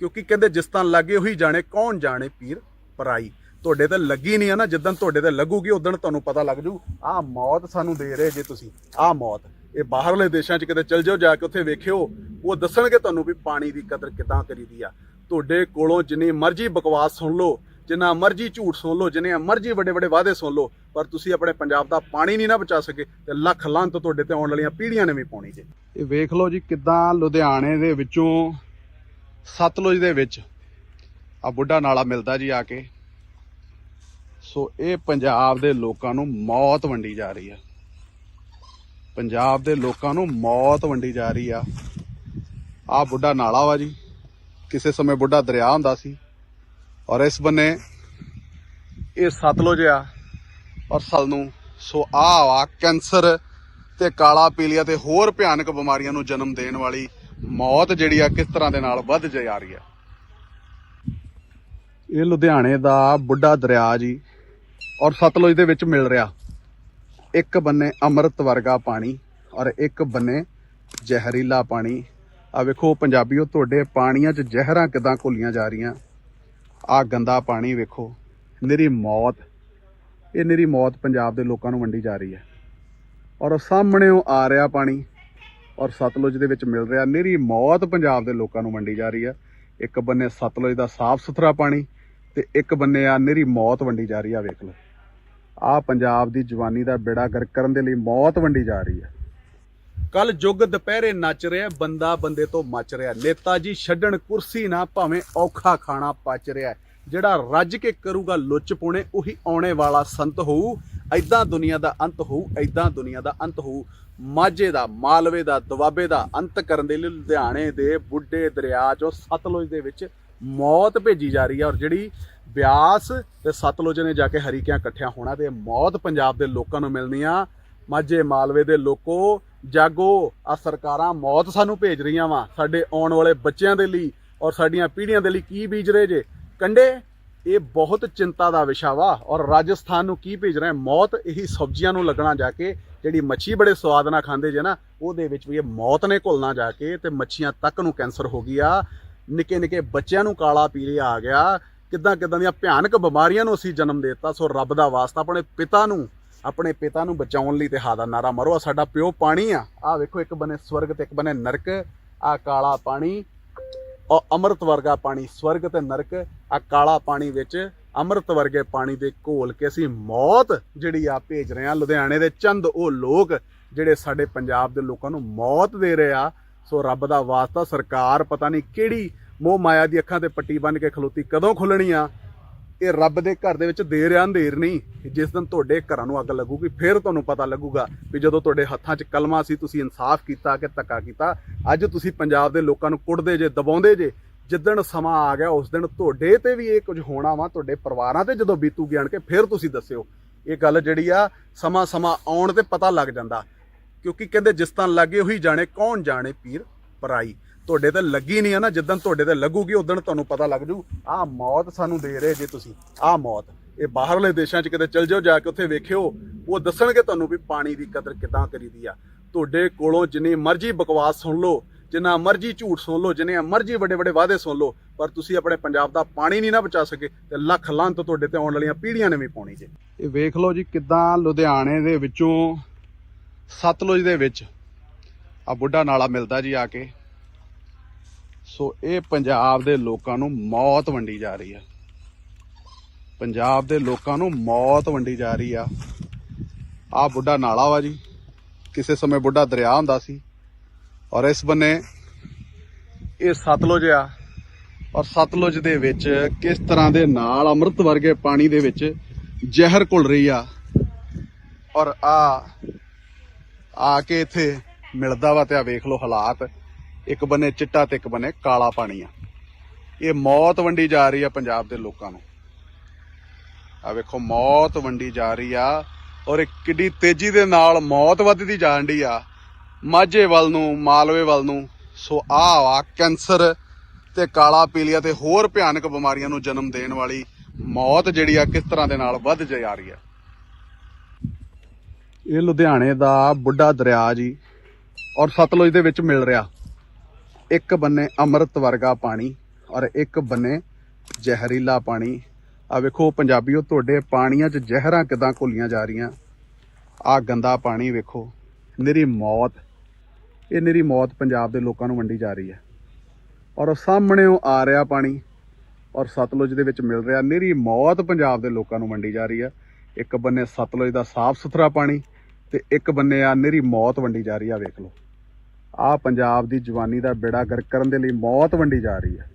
ਕਿਉਂਕਿ ਕਹਿੰਦੇ ਜਿਸ ਤਾਂ ਲੱਗੇ ਉਹੀ ਜਾਣੇ, ਕੌਣ ਜਾਣੇ ਪੀਰ ਪਰਾਈ? ਤੁਹਾਡੇ ਤੇ ਲੱਗੀ ਨਹੀਂ ਆ ਨਾ, ਜਿੱਦਣ ਤੁਹਾਡੇ ਤੇ ਲੱਗੂਗੀ ਉਦੋਂ ਤੁਹਾਨੂੰ ਪਤਾ ਲੱਗ ਜੂ, ਆਹ ਮੌਤ ਸਾਨੂੰ ਦੇ ਰਹੇ ਜੇ ਤੁਸੀਂ, ਆਹ ਮੌਤ। ਇਹ ਬਾਹਰਲੇ ਦੇਸ਼ਾਂ 'ਚ ਕਿਤੇ ਚਲ ਜਾਓ, ਜਾ ਕੇ ਉੱਥੇ ਵੇਖਿਓ, ਉਹ ਦੱਸਣਗੇ ਤੁਹਾਨੂੰ ਵੀ ਪਾਣੀ ਦੀ ਕਦਰ ਕਿਦਾਂ ਕਰੀਦੀ ਆ। ਤੁਹਾਡੇ ਕੋਲੋਂ ਜਿੰਨੀ ਮਰਜ਼ੀ ਬਕਵਾਸ ਸੁਣ ਲਓ, ਜਿੰਨਾ ਮਰਜ਼ੀ ਝੂਠ ਸੁਣ ਲਓ, ਜਿੰਨੇ ਮਰਜ਼ੀ ਵੱਡੇ ਵੱਡੇ ਵਾਅਦੇ ਸੁਣ ਲਓ, ਪਰ ਤੁਸੀਂ ਆਪਣੇ ਪੰਜਾਬ ਦਾ ਪਾਣੀ ਨਹੀਂ ਨਾ ਬਚਾ ਸਕੇ ਤੇ ਲੱਖ ਲਾਂਤ ਤੁਹਾਡੇ ਤੇ ਆਉਣ ਵਾਲੀਆਂ ਪੀੜ੍ਹੀਆਂ ਨੇ ਵੀ ਪਾਉਣੀ ਜੇ। ਇਹ ਵੇਖ ਲਓ ਜੀ ਕਿਦਾਂ ਲੁਧਿਆਣੇ ਦੇ ਵਿੱਚੋਂ ਸਤਲੁਜ ਦੇ ਵਿੱਚ ਆ ਬੁੱਢਾ ਨਾਲਾ ਮਿਲਦਾ ਜੀ ਆ ਕੇ। ਸੋ ਇਹ ਪੰਜਾਬ ਦੇ ਲੋਕਾਂ ਨੂੰ ਮੌਤ ਵੰਡੀ ਜਾ ਰਹੀ ਆ। ਪੰਜਾਬ ਦੇ ਲੋਕਾਂ ਨੂੰ ਮੌਤ ਵੰਡੀ ਜਾ ਰਹੀ ਆ। ਆ ਬੁੱਢਾ ਨਾਲਾ ਵਾ ਜੀ। ਕਿਸੇ ਸਮੇਂ ਬੁੱਢਾ ਦਰਿਆ ਹੁੰਦਾ ਸੀ ਔਰ ਇਸ ਬੰਨੇ ਇਹ ਸਤਲੁਜ ਆ ਔਰ ਸਲ ਨੂੰ। ਸੋ ਆ ਵਾ ਕੈਂਸਰ ਤੇ ਕਾਲਾ ਪੀਲੀਆ ਤੇ ਹੋਰ ਭਿਆਨਕ ਬਿਮਾਰੀਆਂ ਨੂੰ ਜਨਮ ਦੇਣ ਵਾਲੀ ਮੌਤ ਜਿਹੜੀ ਆ ਕਿਸ ਤਰ੍ਹਾਂ ਦੇ ਨਾਲ ਵੱਧ ਜਾ ਰਹੀ ਆ ਇਹ ਲੁਧਿਆਣੇ ਦਾ ਬੁੱਢਾ ਦਰਿਆ ਜੀ, ਔਰ ਸਤਲੁਜ ਦੇ ਵਿੱਚ ਮਿਲ ਰਿਹਾ। ਇੱਕ ਬੰਨੇ ਅੰਮ੍ਰਿਤ ਵਰਗਾ ਪਾਣੀ, ਔਰ ਇੱਕ ਬੰਨੇ ਜ਼ਹਿਰੀਲਾ ਪਾਣੀ। ਆ ਵੇਖੋ ਪੰਜਾਬੀਓ, ਤੁਹਾਡੇ ਪਾਣੀਆਂ 'ਚ ਜ਼ਹਿਰਾਂ ਕਿਦਾਂ ਘੁਲੀਆਂ ਜਾ ਰਹੀਆਂ। ਆ ਗੰਦਾ ਪਾਣੀ ਵੇਖੋ, ਨਿਰੀ ਮੌਤ। ਇਹ ਨਿਰੀ ਮੌਤ ਪੰਜਾਬ ਦੇ ਲੋਕਾਂ ਨੂੰ ਵੰਡੀ ਜਾ ਰਹੀ ਹੈ। ਔਰ ਸਾਹਮਣੇੋਂ ਆ ਰਿਹਾ ਪਾਣੀ। ਔਰ ਸਤਲੁਜ ਦੇ ਵਿੱਚ ਮਿਲ ਰਿਹਾ ਨਿਰੀ ਮੌਤ ਪੰਜਾਬ ਦੇ ਲੋਕਾਂ ਨੂੰ ਵੰਡੀ ਜਾ ਰਹੀ ਹੈ। ਇੱਕ ਬੰਨੇ ਸਤਲੁਜ ਦਾ ਸਾਫ਼ ਸੁਥਰਾ ਪਾਣੀ ਤੇ ਇੱਕ ਬੰਨੇ ਆ ਨਿਰੀ ਮੌਤ ਵੰਡੀ ਜਾ ਰਹੀ ਆ ਵੇਖ ਲਓ। ਆ ਪੰਜਾਬ ਦੀ ਜਵਾਨੀ ਦਾ ਬੇੜਾ ਗਰਕ ਕਰਨ ਦੇ ਲਈ ਮੌਤ ਵੰਡੀ ਜਾ ਰਹੀ ਹੈ। ਕੱਲ ਜੁਗ ਦੁਪਹਿਰੇ ਨੱਚ ਰਿਹਾ, ਬੰਦਾ ਬੰਦੇ ਤੋਂ ਮੱਚ ਰਿਹਾ। ਨੇਤਾ ਜੀ ਛੱਡਣ ਕੁਰਸੀ ਨਾ ਭਾਵੇਂ ਔਖਾ ਖਾਣਾ ਪਚ ਰਿਹਾ। ਜਿਹੜਾ ਰੱਜ ਕੇ ਕਰੂਗਾ ਲੁੱਚ ਪੁਣੇ, ਉਹੀ ਆਉਣੇ ਵਾਲਾ ਸੰਤ ਹੋਊ। ਐਦਾਂ ਦੁਨੀਆ ਦਾ ਅੰਤ ਹੋਊ ਐਦਾਂ ਦੁਨੀਆ ਦਾ ਅੰਤ ਹੋਊ। ਮਾਝੇ ਦਾ, ਮਾਲਵੇ ਦਾ, ਦੁਆਬੇ ਦਾ ਅੰਤ ਕਰਨ ਦੇ ਲਈ ਲੁਧਿਆਣੇ ਦੇ ਬੁੱਢੇ ਦਰਿਆ ਚੋਂ ਸਤਲੁਜ ਦੇ ਵਿੱਚ ਮੌਤ ਭੇਜੀ ਜਾ ਰਹੀ ਹੈ ਔਰ ਜਿਹੜੀ ਬਿਆਸ ਤੇ ਸਤਲੁਜ ਨੇ ਜਾ ਕੇ ਹਰੀਕਿਆਂ ਇਕੱਠਿਆਂ ਹੋਣਾ ਤੇ ਮੌਤ ਪੰਜਾਬ ਦੇ ਲੋਕਾਂ ਨੂੰ ਮਿਲਣੀ ਆ। ਮਾਝੇ, ਮਾਲਵੇ ਦੇ ਲੋਕੋ, ਜਾਗੋ ਆ ਸਰਕਾਰਾਂ ਮੌਤ ਸਾਨੂੰ ਭੇਜ ਰਹੀਆਂ ਵਾ। ਸਾਡੇ ਆਉਣ ਵਾਲੇ ਬੱਚਿਆਂ ਦੇ ਲਈ ਔਰ ਸਾਡੀਆਂ ਪੀੜ੍ਹੀਆਂ ਦੇ ਲਈ ਕੀ ਬੀਜ ਰਹੇ ਜੇ? ਕੰਡੇ, ਇਹ ਬਹੁਤ ਚਿੰਤਾ ਦਾ ਵਿਸ਼ਾ ਵਾ। ਔਰ ਰਾਜਸਥਾਨ ਨੂੰ ਕੀ ਭੇਜ ਰਿਹਾ? ਮੌਤ, ਇਹੀ ਸਬਜ਼ੀਆਂ ਨੂੰ ਲੱਗਣਾ ਜਾ ਕੇ, ਜਿਹੜੀ ਮੱਛੀ ਬੜੇ ਸਵਾਦ ਨਾਲ ਖਾਂਦੇ ਜੇ ਨਾ, ਉਹਦੇ ਵਿੱਚ ਵੀ ਇਹ ਮੌਤ ਨੇ ਘੁਲਣਾ ਜਾ ਕੇ ਤੇ ਮੱਛੀਆਂ ਤੱਕ ਨੂੰ ਕੈਂਸਰ ਹੋ ਗਿਆ ਨਿੱਕੇ ਨਿੱਕੇ ਬੱਚਿਆਂ ਨੂੰ ਕਾਲਾ ਪੀਲੀਆ ਆ ਗਿਆ। ਕਿੱਦਾਂ ਕਿੱਦਾਂ ਦੀਆਂ ਭਿਆਨਕ ਬਿਮਾਰੀਆਂ ਨੂੰ ਅਸੀਂ ਜਨਮ ਦੇ ਦਿੱਤਾ। ਸੋ ਰੱਬ ਦਾ ਵਾਸਤਾ ਆਪਣੇ ਪਿਤਾ ਨੂੰ, ਆਪਣੇ ਪਿਤਾ ਨੂੰ ਬਚਾਉਣ ਲਈ ਤੇ ਹਾ ਦਾ ਨਾਰਾ ਮਾਰੋ। ਆ ਸਾਡਾ ਪਿਓ ਪਾਣੀ ਆ। ਆ ਵੇਖੋ, ਇੱਕ ਬਨੇ ਸਵਰਗ ਤੇ ਇੱਕ ਬਨੇ ਨਰਕ। ਆ ਕਾਲਾ ਪਾਣੀ। ਔਰ ਅੰਮ੍ਰਿਤ ਵਰਗਾ ਪਾਣੀ, ਸਵਰਗ ਤੇ ਨਰਕ ਆ ਕਾਲਾ ਪਾਣੀ ਵਿੱਚ ਅੰਮ੍ਰਿਤ ਵਰਗੇ ਪਾਣੀ ਦੇ ਘੋਲ ਕੇ ਅਸੀਂ ਮੌਤ ਜਿਹੜੀ ਆ ਭੇਜ ਰਹੇ ਆ ਲੁਧਿਆਣੇ ਦੇ ਚੰਦ ਉਹ ਲੋਕ ਜਿਹੜੇ ਸਾਡੇ ਪੰਜਾਬ ਦੇ ਲੋਕਾਂ ਨੂੰ ਮੌਤ ਦੇ ਰਹੇ ਆ। ਸੋ ਰੱਬ ਦਾ ਵਾਸਤਾ ਸਰਕਾਰ ਪਤਾ ਨਹੀਂ ਕਿਹੜੀ ਮੋਹ ਮਾਇਆ ਦੀ ਅੱਖਾਂ ਤੇ ਪੱਟੀ ਬੰਨ ਕੇ ਖਲੋਤੀ ਕਦੋਂ ਖੁੱਲਣੀ ਆ। ਇਹ ਰੱਬ ਦੇ ਘਰ ਦੇ ਵਿੱਚ ਦੇਰ ਆ ਅੰਧੇਰ ਨਹੀਂ। ਜਿਸ ਦਿਨ ਤੁਹਾਡੇ ਘਰਾਂ ਨੂੰ ਅੱਗ ਲੱਗੂਗੀ, ਫਿਰ ਤੁਹਾਨੂੰ ਪਤਾ ਲੱਗੂਗਾ ਵੀ ਜਦੋਂ ਤੁਹਾਡੇ ਹੱਥਾਂ 'ਚ ਕਲਮਾ ਸੀ, ਤੁਸੀਂ ਇਨਸਾਫ ਕੀਤਾ ਕਿ ਧੱਕਾ ਕੀਤਾ। ਅੱਜ ਤੁਸੀਂ ਪੰਜਾਬ ਦੇ ਲੋਕਾਂ ਨੂੰ ਕੁੱਟਦੇ ਜੇ, ਦਬਾਉਂਦੇ ਜੇ, ਜਿੱਦਣ ਸਮਾਂ ਆ ਗਿਆ, ਉਸ ਦਿਨ ਤੁਹਾਡੇ ਤੇ ਵੀ ਇਹ ਕੁਝ ਹੋਣਾ ਵਾ, ਤੁਹਾਡੇ ਪਰਿਵਾਰਾਂ ਤੇ ਜਦੋਂ ਬੀਤੂਗੀ ਆਣ ਕੇ, ਫਿਰ ਤੁਸੀਂ ਦੱਸਿਓ। ਇਹ ਗੱਲ ਜਿਹੜੀ ਆ, ਸਮਾਂ ਸਮਾਂ ਆਉਣ ਤੇ ਪਤਾ ਲੱਗ ਜਾਂਦਾ। ਕਿਉਂਕਿ ਕਹਿੰਦੇ ਜਿਸ ਤਾਂ ਲੱਗੇ, ਉਹੀ ਜਾਣੇ, ਕੌਣ ਜਾਣੇ, ਪੀਰ, ਪਰਾਈ। ਤੁਹਾਡੇ ਤੇ ਲੱਗੀ ਨਹੀਂ ਆ ਨਾ, ਜਿੱਦਣ ਤੁਹਾਡੇ ਤੇ ਲੱਗੂਗੀ ਉਦੋਂ ਤੁਹਾਨੂੰ ਪਤਾ ਲੱਗ ਜੂ ਆਹ ਮੌਤ ਸਾਨੂੰ ਦੇ ਰਹੇ ਜੇ ਤੁਸੀਂ ਆਹ ਮੌਤ। ਇਹ ਬਾਹਰਲੇ ਦੇਸ਼ਾਂ 'ਚ ਕਿਤੇ ਚਲ ਜਾਓ, ਜਾ ਕੇ ਉੱਥੇ ਵੇਖਿਓ, ਉਹ ਦੱਸਣਗੇ ਤੁਹਾਨੂੰ ਵੀ ਪਾਣੀ ਦੀ ਕਦਰ ਕਿਦਾਂ ਕਰੀਦੀ ਆ। ਤੁਹਾਡੇ ਕੋਲੋਂ ਜਿੰਨੀ ਮਰਜ਼ੀ ਬਕਵਾਸ ਸੁਣ ਲਓ, ਜਿੰਨਾ ਮਰਜ਼ੀ ਝੂਠ ਸੁਣ ਲਓ, ਜਿੰਨੇ ਮਰਜ਼ੀ ਵੱਡੇ ਵੱਡੇ ਵਾਅਦੇ ਸੁਣ ਲਓ, ਪਰ ਤੁਸੀਂ ਆਪਣੇ ਪੰਜਾਬ ਦਾ ਪਾਣੀ ਨਹੀਂ ਨਾ ਬਚਾ ਸਕੇ ਤੇ ਲੱਖ ਲਾਂਤ ਤੁਹਾਡੇ ਤੇ ਆਉਣ ਵਾਲੀਆਂ ਪੀੜ੍ਹੀਆਂ ਨੇ ਵੀ ਪਾਉਣੀ ਜੇ। ਇਹ ਵੇਖ ਲਓ ਜੀ ਕਿਦਾਂ ਲੁਧਿਆਣੇ ਦੇ ਵਿੱਚੋਂ ਸਤਲੁਜ ਦੇ ਵਿੱਚ ਆ ਬੁੱਢਾ ਨਾਲਾ ਮਿਲਦਾ ਜੀ ਆ ਕੇ। ਸੋ ਇਹ ਪੰਜਾਬ ਦੇ ਲੋਕਾਂ ਨੂੰ ਮੌਤ ਵੰਡੀ ਜਾ ਰਹੀ ਆ। ਪੰਜਾਬ ਦੇ ਲੋਕਾਂ ਨੂੰ ਮੌਤ ਵੰਡੀ ਜਾ ਰਹੀ ਆ। ਆ ਬੁੱਢਾ ਨਾਲਾ ਵਾ ਜੀ। ਕਿਸੇ ਸਮੇਂ ਬੁੱਢਾ ਦਰਿਆ ਹੁੰਦਾ ਸੀ। ਔਰ ਇਸ ਬੰਨੇ ਇਹ ਸਤਲੁਜ ਆ। ਔਰ ਸਤਲੁਜ ਦੇ ਵਿੱਚ ਕਿਸ ਤਰ੍ਹਾਂ ਦੇ ਨਾਲ ਅੰਮ੍ਰਿਤ ਵਰਗੇ ਪਾਣੀ ਦੇ ਵਿੱਚ ਜ਼ਹਿਰ ਘੁਲ ਰਹੀ ਆ। ਔਰ ਆ ਆ ਕੇ ਇੱਥੇ ਮਿਲਦਾ ਵਾ ਤੇ ਆ ਵੇਖ ਲਓ ਹਾਲਾਤ। ਇੱਕ ਬੰਨੇ ਚਿੱਟਾ ਤੇ ਇੱਕ ਬੰਨੇ ਕਾਲਾ ਪਾਣੀ ਆ। ਇਹ ਮੌਤ ਵੰਡੀ ਜਾ ਰਹੀ ਆ ਪੰਜਾਬ ਦੇ ਲੋਕਾਂ ਨੂੰ। ਆ ਵੇਖੋ, ਮੌਤ ਵੰਡੀ ਜਾ ਰਹੀ ਆ ਔਰ ਇਹ ਕਿੱਡੀ ਤੇਜ਼ੀ ਦੇ ਨਾਲ ਮੌਤ ਵੱਧਦੀ ਜਾਣ ਡਈ ਆ। ਮਾਝੇ ਵੱਲ ਨੂੰ, ਮਾਲਵੇ ਵੱਲ ਨੂੰ, ਸੋ ਆ ਆ ਕੈਂਸਰ ਤੇ ਕਾਲਾ ਪੀਲੀਆ ਤੇ ਹੋਰ ਭਿਆਨਕ ਬਿਮਾਰੀਆਂ ਨੂੰ ਜਨਮ ਦੇਣ ਵਾਲੀ ਮੌਤ ਜਿਹੜੀ ਆ ਕਿਸ ਤਰ੍ਹਾਂ ਦੇ ਨਾਲ ਵੱਧ ਜਾ ਰਹੀ ਆ। ਇਹ ਲੁਧਿਆਣੇ ਦਾ ਬੁੱਢਾ ਦਰਿਆ ਜੀ ਔਰ ਸਤਲੁਜ ਦੇ ਵਿੱਚ ਮਿਲ ਰਿਹਾ। ਇੱਕ ਬੰਨੇ ਅੰਮ੍ਰਿਤ ਵਰਗਾ ਪਾਣੀ ਔਰ ਇੱਕ ਬੰਨੇ ਜ਼ਹਿਰੀਲਾ ਪਾਣੀ। ਆ ਵੇਖੋ ਪੰਜਾਬੀਓ, ਤੁਹਾਡੇ ਪਾਣੀਆਂ 'ਚ ਜ਼ਹਿਰਾਂ ਕਿਦਾਂ ਘੁਲੀਆਂ ਜਾ ਰਹੀਆਂ? ਆ ਗੰਦਾ ਪਾਣੀ ਵੇਖੋ, ਨਿਰੀ ਮੌਤ। ਇਹ ਨਿਰੀ ਮੌਤ ਪੰਜਾਬ ਦੇ ਲੋਕਾਂ ਨੂੰ ਵੰਡੀ ਜਾ ਰਹੀ ਹੈ। ਔਰ ਸਾਹਮਣੇੋਂ ਆ ਰਿਹਾ ਪਾਣੀ ਔਰ ਸਤਲੁਜ ਦੇ ਵਿੱਚ ਮਿਲ ਰਿਹਾ। ਨਿਰੀ ਮੌਤ ਪੰਜਾਬ ਦੇ ਲੋਕਾਂ ਨੂੰ ਵੰਡੀ ਜਾ ਰਹੀ ਹੈ। ਇੱਕ ਬੰਨੇ ਸਤਲੁਜ ਦਾ ਸਾਫ਼ ਸੁਥਰਾ ਪਾਣੀ ਤੇ ਇੱਕ ਬੰਨੇ ਆ ਨਿਰੀ ਮੌਤ ਵੰਡੀ ਜਾ ਰਹੀ ਆ ਵੇਖ ਲਓ। ਆ ਪੰਜਾਬ ਦੀ ਜਵਾਨੀ ਦਾ ਬੇੜਾ ਗਰਕ ਕਰਨ ਦੇ ਲਈ ਮੌਤ ਵੰਡੀ ਜਾ ਰਹੀ ਹੈ।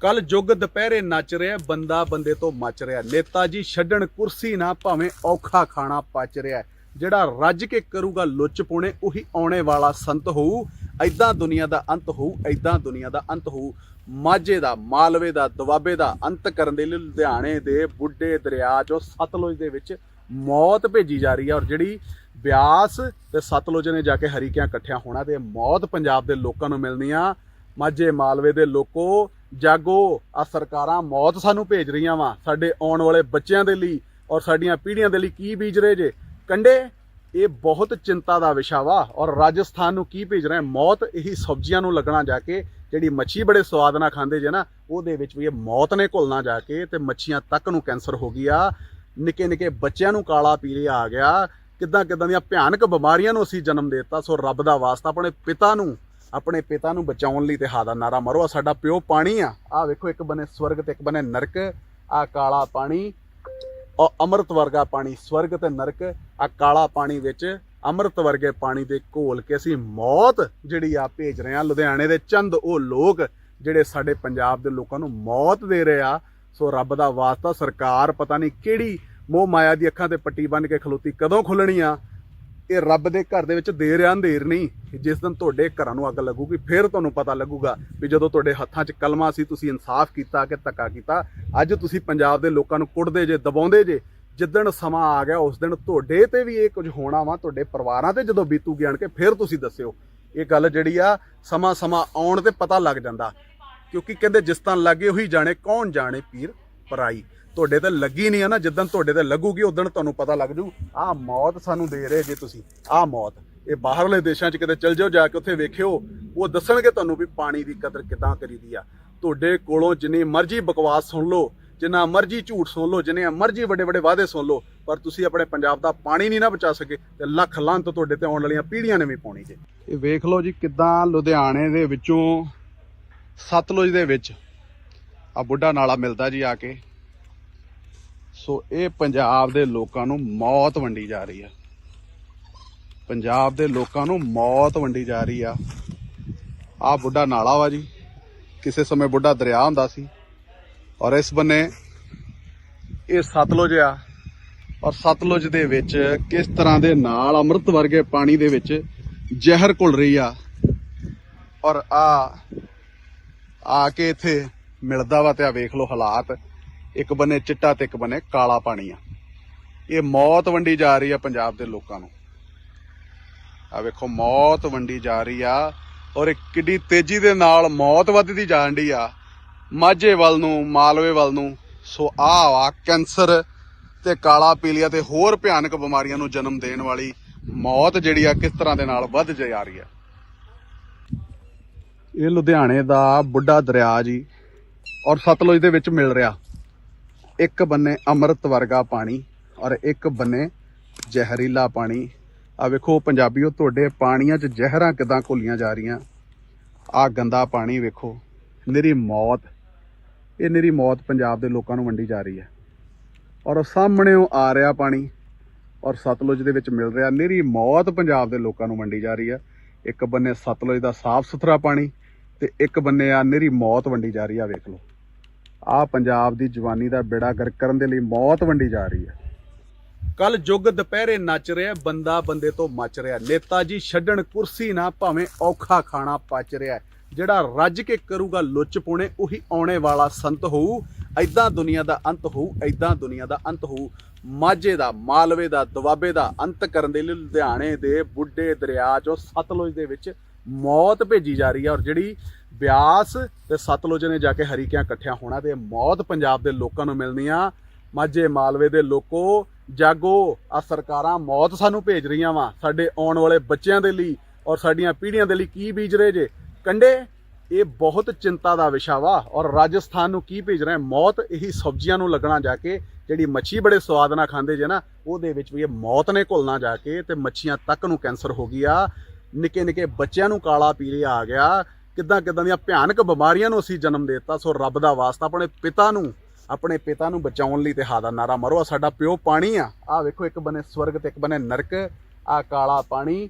ਕੱਲ ਜੁਗ ਦੁਪਹਿਰੇ ਨੱਚ ਰਿਹਾ, ਬੰਦਾ ਬੰਦੇ ਤੋਂ ਮੱਚ ਰਿਹਾ। ਨੇਤਾ ਜੀ ਛੱਡਣ ਕੁਰਸੀ ਨਾ ਭਾਵੇਂ ਔਖਾ ਖਾਣਾ ਪਚ ਰਿਹਾ ਜਿਹੜਾ ਰੱਜ ਕੇ ਕਰੂਗਾ ਲੁੱਚ ਪੁਣੇ, ਉਹੀ ਆਉਣੇ ਵਾਲਾ ਸੰਤ ਹੋਊ। ਐਦਾਂ ਦੁਨੀਆ ਦਾ ਅੰਤ ਹੋਊ ਐਦਾਂ ਦੁਨੀਆ ਦਾ ਅੰਤ ਹੋਊ। ਮਾਝੇ ਦਾ, ਮਾਲਵੇ ਦਾ, ਦੁਆਬੇ ਦਾ ਅੰਤ ਕਰਨ ਦੇ ਲਈ ਲੁਧਿਆਣੇ ਦੇ ਬੁੱਢੇ ਦਰਿਆ ਚੋਂ ਸਤਲੁਜ ਦੇ ਵਿੱਚ ਮੌਤ ਭੇਜੀ ਜਾ ਰਹੀ ਹੈ। ਔਰ ਜਿਹੜੀ ਬਿਆਸ ਤੇ ਸਤਲੁਜ ਨੇ ਜਾ ਕੇ ਹਰੀਕਿਆਂ ਇਕੱਠਿਆਂ ਹੋਣਾ ਤੇ ਮੌਤ ਪੰਜਾਬ ਦੇ ਲੋਕਾਂ ਨੂੰ ਮਿਲਣੀ ਆ। ਮਾਝੇ ਮਾਲਵੇ ਦੇ ਲੋਕੋ, ਜਾਗੋ ਆ ਸਰਕਾਰਾਂ ਮੌਤ ਸਾਨੂੰ ਭੇਜ ਰਹੀਆਂ ਵਾ। ਸਾਡੇ ਆਉਣ ਵਾਲੇ ਬੱਚਿਆਂ ਦੇ ਲਈ ਔਰ ਸਾਡੀਆਂ ਪੀੜ੍ਹੀਆਂ ਦੇ ਲਈ ਕੀ ਬੀਜ ਰਹੇ ਜੇ? ਕੰਡੇ, ਇਹ ਬਹੁਤ ਚਿੰਤਾ ਦਾ ਵਿਸ਼ਾ ਵਾ। ਔਰ ਰਾਜਸਥਾਨ ਨੂੰ ਕੀ ਭੇਜ ਰਹੇ? ਮੌਤ ਇਹੀ ਸਬਜ਼ੀਆਂ ਨੂੰ ਲੱਗਣਾ ਜਾ ਕੇ, ਜਿਹੜੀ ਮੱਛੀ ਬੜੇ ਸਵਾਦ ਨਾਲ ਖਾਂਦੇ ਜੇ ਨਾ, ਉਹਦੇ ਵਿੱਚ ਵੀ ਇਹ ਮੌਤ ਨੇ ਘੁਲਣਾ ਜਾ ਕੇ ਤੇ ਮੱਛੀਆਂ ਤੱਕ ਨੂੰ ਕੈਂਸਰ ਹੋ ਗਈ ਆ। ਨਿੱਕੇ ਨਿੱਕੇ ਬੱਚਿਆਂ ਨੂੰ ਕਾਲਾ ਪੀਲੀਆ ਆ ਗਿਆ। ਕਿੱਦਾਂ ਕਿੱਦਾਂ ਦੀਆਂ ਭਿਆਨਕ ਬਿਮਾਰੀਆਂ ਨੂੰ ਅਸੀਂ ਜਨਮ ਦੇ ਦਿੱਤਾ, ਸੋ ਰੱਬ ਦਾ ਵਾਸਤਾ ਆਪਣੇ ਪਿਤਾ ਨੂੰ, ਆਪਣੇ ਪਿਤਾ ਨੂੰ ਬਚਾਉਣ ਲਈ ਤੇ ਹਾ ਦਾ ਨਾਰਾ ਮਾਰੋ। ਆ ਸਾਡਾ ਪਿਓ ਪਾਣੀ ਆ। ਆ ਵੇਖੋ, ਇੱਕ ਬੰਨੇ ਸਵਰਗ ਤੇ ਇੱਕ ਬੰਨੇ ਨਰਕ। ਆ ਕਾਲਾ ਪਾਣੀ ਔਰ ਅੰਮ੍ਰਿਤ ਵਰਗਾ ਪਾਣੀ ਸਵਰਗ ਤੇ ਨਰਕ। ਆ ਕਾਲਾ ਪਾਣੀ ਵਿੱਚ ਅੰਮ੍ਰਿਤ ਵਰਗੇ ਪਾਣੀ ਦੇ ਘੋਲ ਕੇ ਅਸੀਂ ਮੌਤ ਜਿਹੜੀ ਆ ਭੇਜ ਰਹੇ ਆ। ਲੁਧਿਆਣੇ ਦੇ ਚੰਦ ਉਹ ਲੋਕ ਜਿਹੜੇ ਸਾਡੇ ਪੰਜਾਬ ਦੇ ਲੋਕਾਂ ਨੂੰ ਮੌਤ ਦੇ ਰਹੇ ਆ। ਸੋ ਰੱਬ ਦਾ ਵਾਸਤਾ ਸਰਕਾਰ ਪਤਾ ਨਹੀਂ ਕਿਹੜੀ ਮੋਹ ਮਾਇਆ ਦੀ ਅੱਖਾਂ ਤੇ ਪੱਟੀ ਬੰਨ ਕੇ ਖਲੋਤੀ, ਕਦੋਂ ਖੁੱਲਣੀ ਆ? ਇਹ ਰੱਬ ਦੇ ਘਰ ਦੇ ਵਿੱਚ ਦੇਰ ਆ, ਅੰਧੇਰ ਨਹੀਂ। ਜਿਸ ਦਿਨ ਤੁਹਾਡੇ ਘਰਾਂ ਨੂੰ ਅੱਗ ਲੱਗੂਗੀ, ਫਿਰ ਤੁਹਾਨੂੰ ਪਤਾ ਲੱਗੂਗਾ ਵੀ ਜਦੋਂ ਤੁਹਾਡੇ ਹੱਥਾਂ 'ਚ ਕਲਮਾ ਸੀ, ਤੁਸੀਂ ਇਨਸਾਫ ਕੀਤਾ ਕਿ ਧੱਕਾ ਕੀਤਾ। ਅੱਜ ਤੁਸੀਂ ਪੰਜਾਬ ਦੇ ਲੋਕਾਂ ਨੂੰ ਕੁੱਟਦੇ ਜੇ, ਦਬਾਉਂਦੇ ਜੇ, ਜਿੱਦਣ ਸਮਾਂ ਆ ਗਿਆ, ਉਸ ਦਿਨ ਤੁਹਾਡੇ ਤੇ ਵੀ ਇਹ ਕੁਝ ਹੋਣਾ ਵਾ, ਤੁਹਾਡੇ ਪਰਿਵਾਰਾਂ ਤੇ ਜਦੋਂ ਬੀਤੂਗੀ ਆਣ ਕੇ, ਫਿਰ ਤੁਸੀਂ ਦੱਸਿਓ। ਇਹ ਗੱਲ ਜਿਹੜੀ ਆ, ਸਮਾਂ ਸਮਾਂ ਆਉਣ ਤੇ ਪਤਾ ਲੱਗ ਜਾਂਦਾ। ਕਿਉਂਕਿ ਕਹਿੰਦੇ ਜਿਸ ਤਾਂ ਲੱਗੇ, ਉਹੀ ਜਾਣੇ, ਕੌਣ ਜਾਣੇ, ਪੀਰ, ਪਰਾਈ। ਤੁਹਾਡੇ ਤੇ ਲੱਗੀ ਨਹੀਂ ਆ ਨਾ, ਜਿੱਦਣ ਤੁਹਾਡੇ ਤੇ ਲੱਗੂਗੀ, ਉਦੋਂ ਤੁਹਾਨੂੰ ਪਤਾ ਲੱਗ ਜੂ, ਆਹ ਮੌਤ ਸਾਨੂੰ ਦੇ ਰਹੇ ਜੇ ਤੁਸੀਂ, ਆਹ ਮੌਤ। ਇਹ ਬਾਹਰਲੇ ਦੇਸ਼ਾਂ 'ਚ ਕਿਤੇ ਚਲ ਜਾਓ, ਜਾ ਕੇ ਉੱਥੇ ਵੇਖਿਓ, ਉਹ ਦੱਸਣਗੇ ਤੁਹਾਨੂੰ ਵੀ ਪਾਣੀ ਦੀ ਕਦਰ ਕਿਦਾਂ ਕਰੀਦੀ ਆ। ਤੁਹਾਡੇ ਕੋਲੋਂ ਜਿੰਨੀ ਮਰਜ਼ੀ ਬਕਵਾਸ ਸੁਣ ਲਓ, ਜਿੰਨਾ ਮਰਜ਼ੀ ਝੂਠ ਸੁਣ ਲਓ, ਜਿੰਨੇ ਮਰਜ਼ੀ ਵੱਡੇ ਵੱਡੇ ਵਾਅਦੇ ਸੁਣ ਲਓ, ਪਰ ਤੁਸੀਂ ਆਪਣੇ ਪੰਜਾਬ ਦਾ ਪਾਣੀ ਨਹੀਂ ਨਾ ਬਚਾ ਸਕੇ ਤੇ ਲੱਖ ਲਾਂਤ ਤੁਹਾਡੇ ਤੇ ਆਉਣ ਵਾਲੀਆਂ ਪੀੜ੍ਹੀਆਂ ਨੇ ਵੀ ਪਾਉਣੀ ਜੇ। ਇਹ ਵੇਖ ਲਓ ਜੀ ਕਿਦਾਂ ਲੁਧਿਆਣੇ ਦੇ ਵਿੱਚੋਂ ਸਤਲੁਜ ਦੇ ਵਿੱਚ ਆ ਬੁੱਢਾ ਨਾਲਾ ਮਿਲਦਾ ਜੀ ਆ ਕੇ। ਸੋ ਇਹ ਪੰਜਾਬ ਦੇ ਲੋਕਾਂ ਨੂੰ ਮੌਤ ਵੰਡੀ ਜਾ ਰਹੀ ਆ। ਪੰਜਾਬ ਦੇ ਲੋਕਾਂ ਨੂੰ ਮੌਤ ਵੰਡੀ ਜਾ ਰਹੀ ਆ। ਆ ਬੁੱਢਾ ਨਾਲਾ ਵਾ ਜੀ। ਕਿਸੇ ਸਮੇਂ ਬੁੱਢਾ ਦਰਿਆ ਹੁੰਦਾ ਸੀ। ਔਰ ਇਸ ਬੰਨੇ ਇਹ ਸਤਲੁਜ ਆ। ਔਰ ਸਤਲੁਜ ਦੇ ਵਿੱਚ ਕਿਸ ਤਰ੍ਹਾਂ ਦੇ ਨਾਲ ਅੰਮ੍ਰਿਤ ਵਰਗੇ ਪਾਣੀ ਦੇ ਵਿੱਚ ਜ਼ਹਿਰ ਘੁਲ ਰਹੀ ਆ। ਔਰ ਆ ਆ ਕੇ ਇੱਥੇ ਮਿਲਦਾ ਵਾ ਤੇ ਆ ਵੇਖ ਲਓ ਹਾਲਾਤ। ਇੱਕ ਬੰਨੇ ਚਿੱਟਾ ਤੇ ਇੱਕ ਬੰਨੇ ਕਾਲਾ ਪਾਣੀ ਆ। ਇਹ ਮੌਤ ਵੰਡੀ ਜਾ ਰਹੀ ਆ ਪੰਜਾਬ ਦੇ ਲੋਕਾਂ ਨੂੰ। ਆ ਵੇਖੋ, ਮੌਤ ਵੰਡੀ ਜਾ ਰਹੀ ਆ ਔਰ ਇਹ ਕਿੱਡੀ ਤੇਜ਼ੀ ਦੇ ਨਾਲ ਮੌਤ ਵੱਧਦੀ ਜਾਣ ਡਈ ਆ। ਮਾਝੇ ਵੱਲ ਨੂੰ, ਮਾਲਵੇ ਵੱਲ ਨੂੰ, ਸੋ ਆ ਆ ਕੈਂਸਰ ਤੇ ਕਾਲਾ ਪੀਲੀਆ ਤੇ ਹੋਰ ਭਿਆਨਕ ਬਿਮਾਰੀਆਂ ਨੂੰ ਜਨਮ ਦੇਣ ਵਾਲੀ ਮੌਤ ਜਿਹੜੀ ਆ ਕਿਸ ਤਰ੍ਹਾਂ ਦੇ ਨਾਲ ਵੱਧ ਜਾ ਰਹੀ ਆ। ਇਹ ਲੁਧਿਆਣੇ ਦਾ ਬੁੱਢਾ ਦਰਿਆ ਜੀ ਔਰ ਸਤਲੁਜ ਦੇ ਵਿੱਚ ਮਿਲ ਰਿਹਾ। ਇੱਕ ਬੰਨੇ ਅੰਮ੍ਰਿਤ ਵਰਗਾ ਪਾਣੀ ਔਰ ਇੱਕ ਬੰਨੇ ਜ਼ਹਿਰੀਲਾ ਪਾਣੀ। ਆ ਵੇਖੋ ਪੰਜਾਬੀਓ, ਤੁਹਾਡੇ ਪਾਣੀਆਂ 'ਚ ਜ਼ਹਿਰਾਂ ਕਿਦਾਂ ਘੁਲੀਆਂ ਜਾ ਰਹੀਆਂ? ਆ ਗੰਦਾ ਪਾਣੀ ਵੇਖੋ, ਨਿਰੀ ਮੌਤ। ਇਹ ਨਿਰੀ ਮੌਤ ਪੰਜਾਬ ਦੇ ਲੋਕਾਂ ਨੂੰ ਵੰਡੀ ਜਾ ਰਹੀ ਹੈ। ਔਰ ਸਾਹਮਣੇ ਉਹ ਆ ਰਿਹਾ ਪਾਣੀ ਔਰ ਸਤਲੁਜ ਦੇ ਵਿੱਚ ਮਿਲ ਰਿਹਾ। ਨਿਰੀ ਮੌਤ ਪੰਜਾਬ ਦੇ ਲੋਕਾਂ ਨੂੰ ਵੰਡੀ ਜਾ ਰਹੀ ਹੈ। ਇੱਕ ਬੰਨੇ ਸਤਲੁਜ ਦਾ ਸਾਫ਼ ਸੁਥਰਾ ਪਾਣੀ ਤੇ ਇੱਕ ਬੰਨੇ ਆ ਨਿਰੀ ਮੌਤ ਵੰਡੀ ਜਾ ਰਹੀ ਆ ਵੇਖ ਲਓ। ਆ ਪੰਜਾਬ ਦੀ ਜਵਾਨੀ ਦਾ ਬੇੜਾ ਗਰਕ ਕਰਨ ਦੇ ਲਈ ਮੌਤ ਵੰਡੀ ਜਾ ਰਹੀ ਹੈ। ਕੱਲ ਜੁਗ ਦੁਪਹਿਰੇ ਨੱਚ ਰਿਹਾ, ਬੰਦਾ ਬੰਦੇ ਤੋਂ ਮੱਚ ਰਿਹਾ। ਨੇਤਾ ਜੀ ਛੱਡਣ ਕੁਰਸੀ ਨਾ ਭਾਵੇਂ ਔਖਾ ਖਾਣਾ ਪਚ ਰਿਹਾ ਜਿਹੜਾ ਰੱਜ ਕੇ ਕਰੂਗਾ ਲੁੱਚ ਪੁਣੇ, ਉਹੀ ਆਉਣੇ ਵਾਲਾ ਸੰਤ ਹੋਊ। ਐਦਾਂ ਦੁਨੀਆ ਦਾ ਅੰਤ ਹੋਊ ਐਦਾਂ ਦੁਨੀਆ ਦਾ ਅੰਤ ਹੋਊ। ਮਾਝੇ ਦਾ, ਮਾਲਵੇ ਦਾ, ਦੁਆਬੇ ਦਾ ਅੰਤ ਕਰਨ ਦੇ ਲਈ ਲੁਧਿਆਣੇ ਦੇ ਬੁੱਢੇ ਦਰਿਆ ਚੋਂ ਸਤਲੁਜ ਦੇ ਵਿੱਚ ਮੌਤ ਭੇਜੀ ਜਾ ਰਹੀ ਹੈ। ਔਰ ਜਿਹੜੀ ਬਿਆਸ ਤੇ ਸਤਲੁਜ ਨੇ ਜਾ ਕੇ ਹਰੀਕਿਆਂ ਇਕੱਠਿਆਂ ਹੋਣਾ ਤੇ ਮੌਤ ਪੰਜਾਬ ਦੇ ਲੋਕਾਂ ਨੂੰ ਮਿਲਣੀ ਆ। ਮਾਝੇ ਮਾਲਵੇ ਦੇ ਲੋਕੋ, ਜਾਗੋ, ਆ ਸਰਕਾਰਾਂ ਮੌਤ ਸਾਨੂੰ ਭੇਜ ਰਹੀਆਂ ਵਾ, ਸਾਡੇ ਆਉਣ ਵਾਲੇ ਬੱਚਿਆਂ ਦੇ ਲਈ ਔਰ ਸਾਡੀਆਂ ਪੀੜ੍ਹੀਆਂ ਦੇ ਲਈ ਕੀ ਬੀਜ ਰਹੇ ਜੇ? ਕੰਡੇ, ਇਹ ਬਹੁਤ ਚਿੰਤਾ ਦਾ ਵਿਸ਼ਾ ਵਾ ਔਰ ਰਾਜਸਥਾਨ ਨੂੰ ਕੀ ਭੇਜ ਰਹੇ? ਮੌਤ ਇਹੀ ਸਬਜ਼ੀਆਂ ਨੂੰ ਲੱਗਣਾ ਜਾ ਕੇ, ਜਿਹੜੀ ਮੱਛੀ ਬੜੇ ਸਵਾਦ ਨਾਲ ਖਾਂਦੇ ਜੇ ਨਾ, ਉਹਦੇ ਵਿੱਚ ਵੀ ਇਹ ਮੌਤ ਨੇ ਘੁਲਣਾ ਜਾ ਕੇ ਤੇ ਮੱਛੀਆਂ ਤੱਕ ਨੂੰ ਕੈਂਸਰ ਹੋ ਗਈ ਆ। ਨਿੱਕੇ ਨਿੱਕੇ ਬੱਚਿਆਂ ਨੂੰ ਕਾਲਾ ਪੀਲੀਆ ਆ ਗਿਆ। ਕਿੱਦਾਂ ਕਿੱਦਾਂ ਦੀਆਂ ਭਿਆਨਕ ਬਿਮਾਰੀਆਂ ਨੂੰ ਅਸੀਂ ਜਨਮ ਦੇ ਦਿੱਤਾ। ਸੋ ਰੱਬ ਦਾ ਵਾਸਤਾ ਆਪਣੇ ਪਿਤਾ ਨੂੰ, ਆਪਣੇ ਪਿਤਾ ਨੂੰ ਬਚਾਉਣ ਲਈ ਤੇ ਹਾ ਦਾ ਨਾਰਾ ਮਾਰੋ। ਆਹ ਸਾਡਾ ਪਿਓ ਪਾਣੀ ਆ। ਆ ਵੇਖੋ, ਇੱਕ ਬਨੇ ਸਵਰਗ ਤੇ ਇੱਕ ਬਨੇ ਨਰਕ। ਆ ਕਾਲਾ ਪਾਣੀ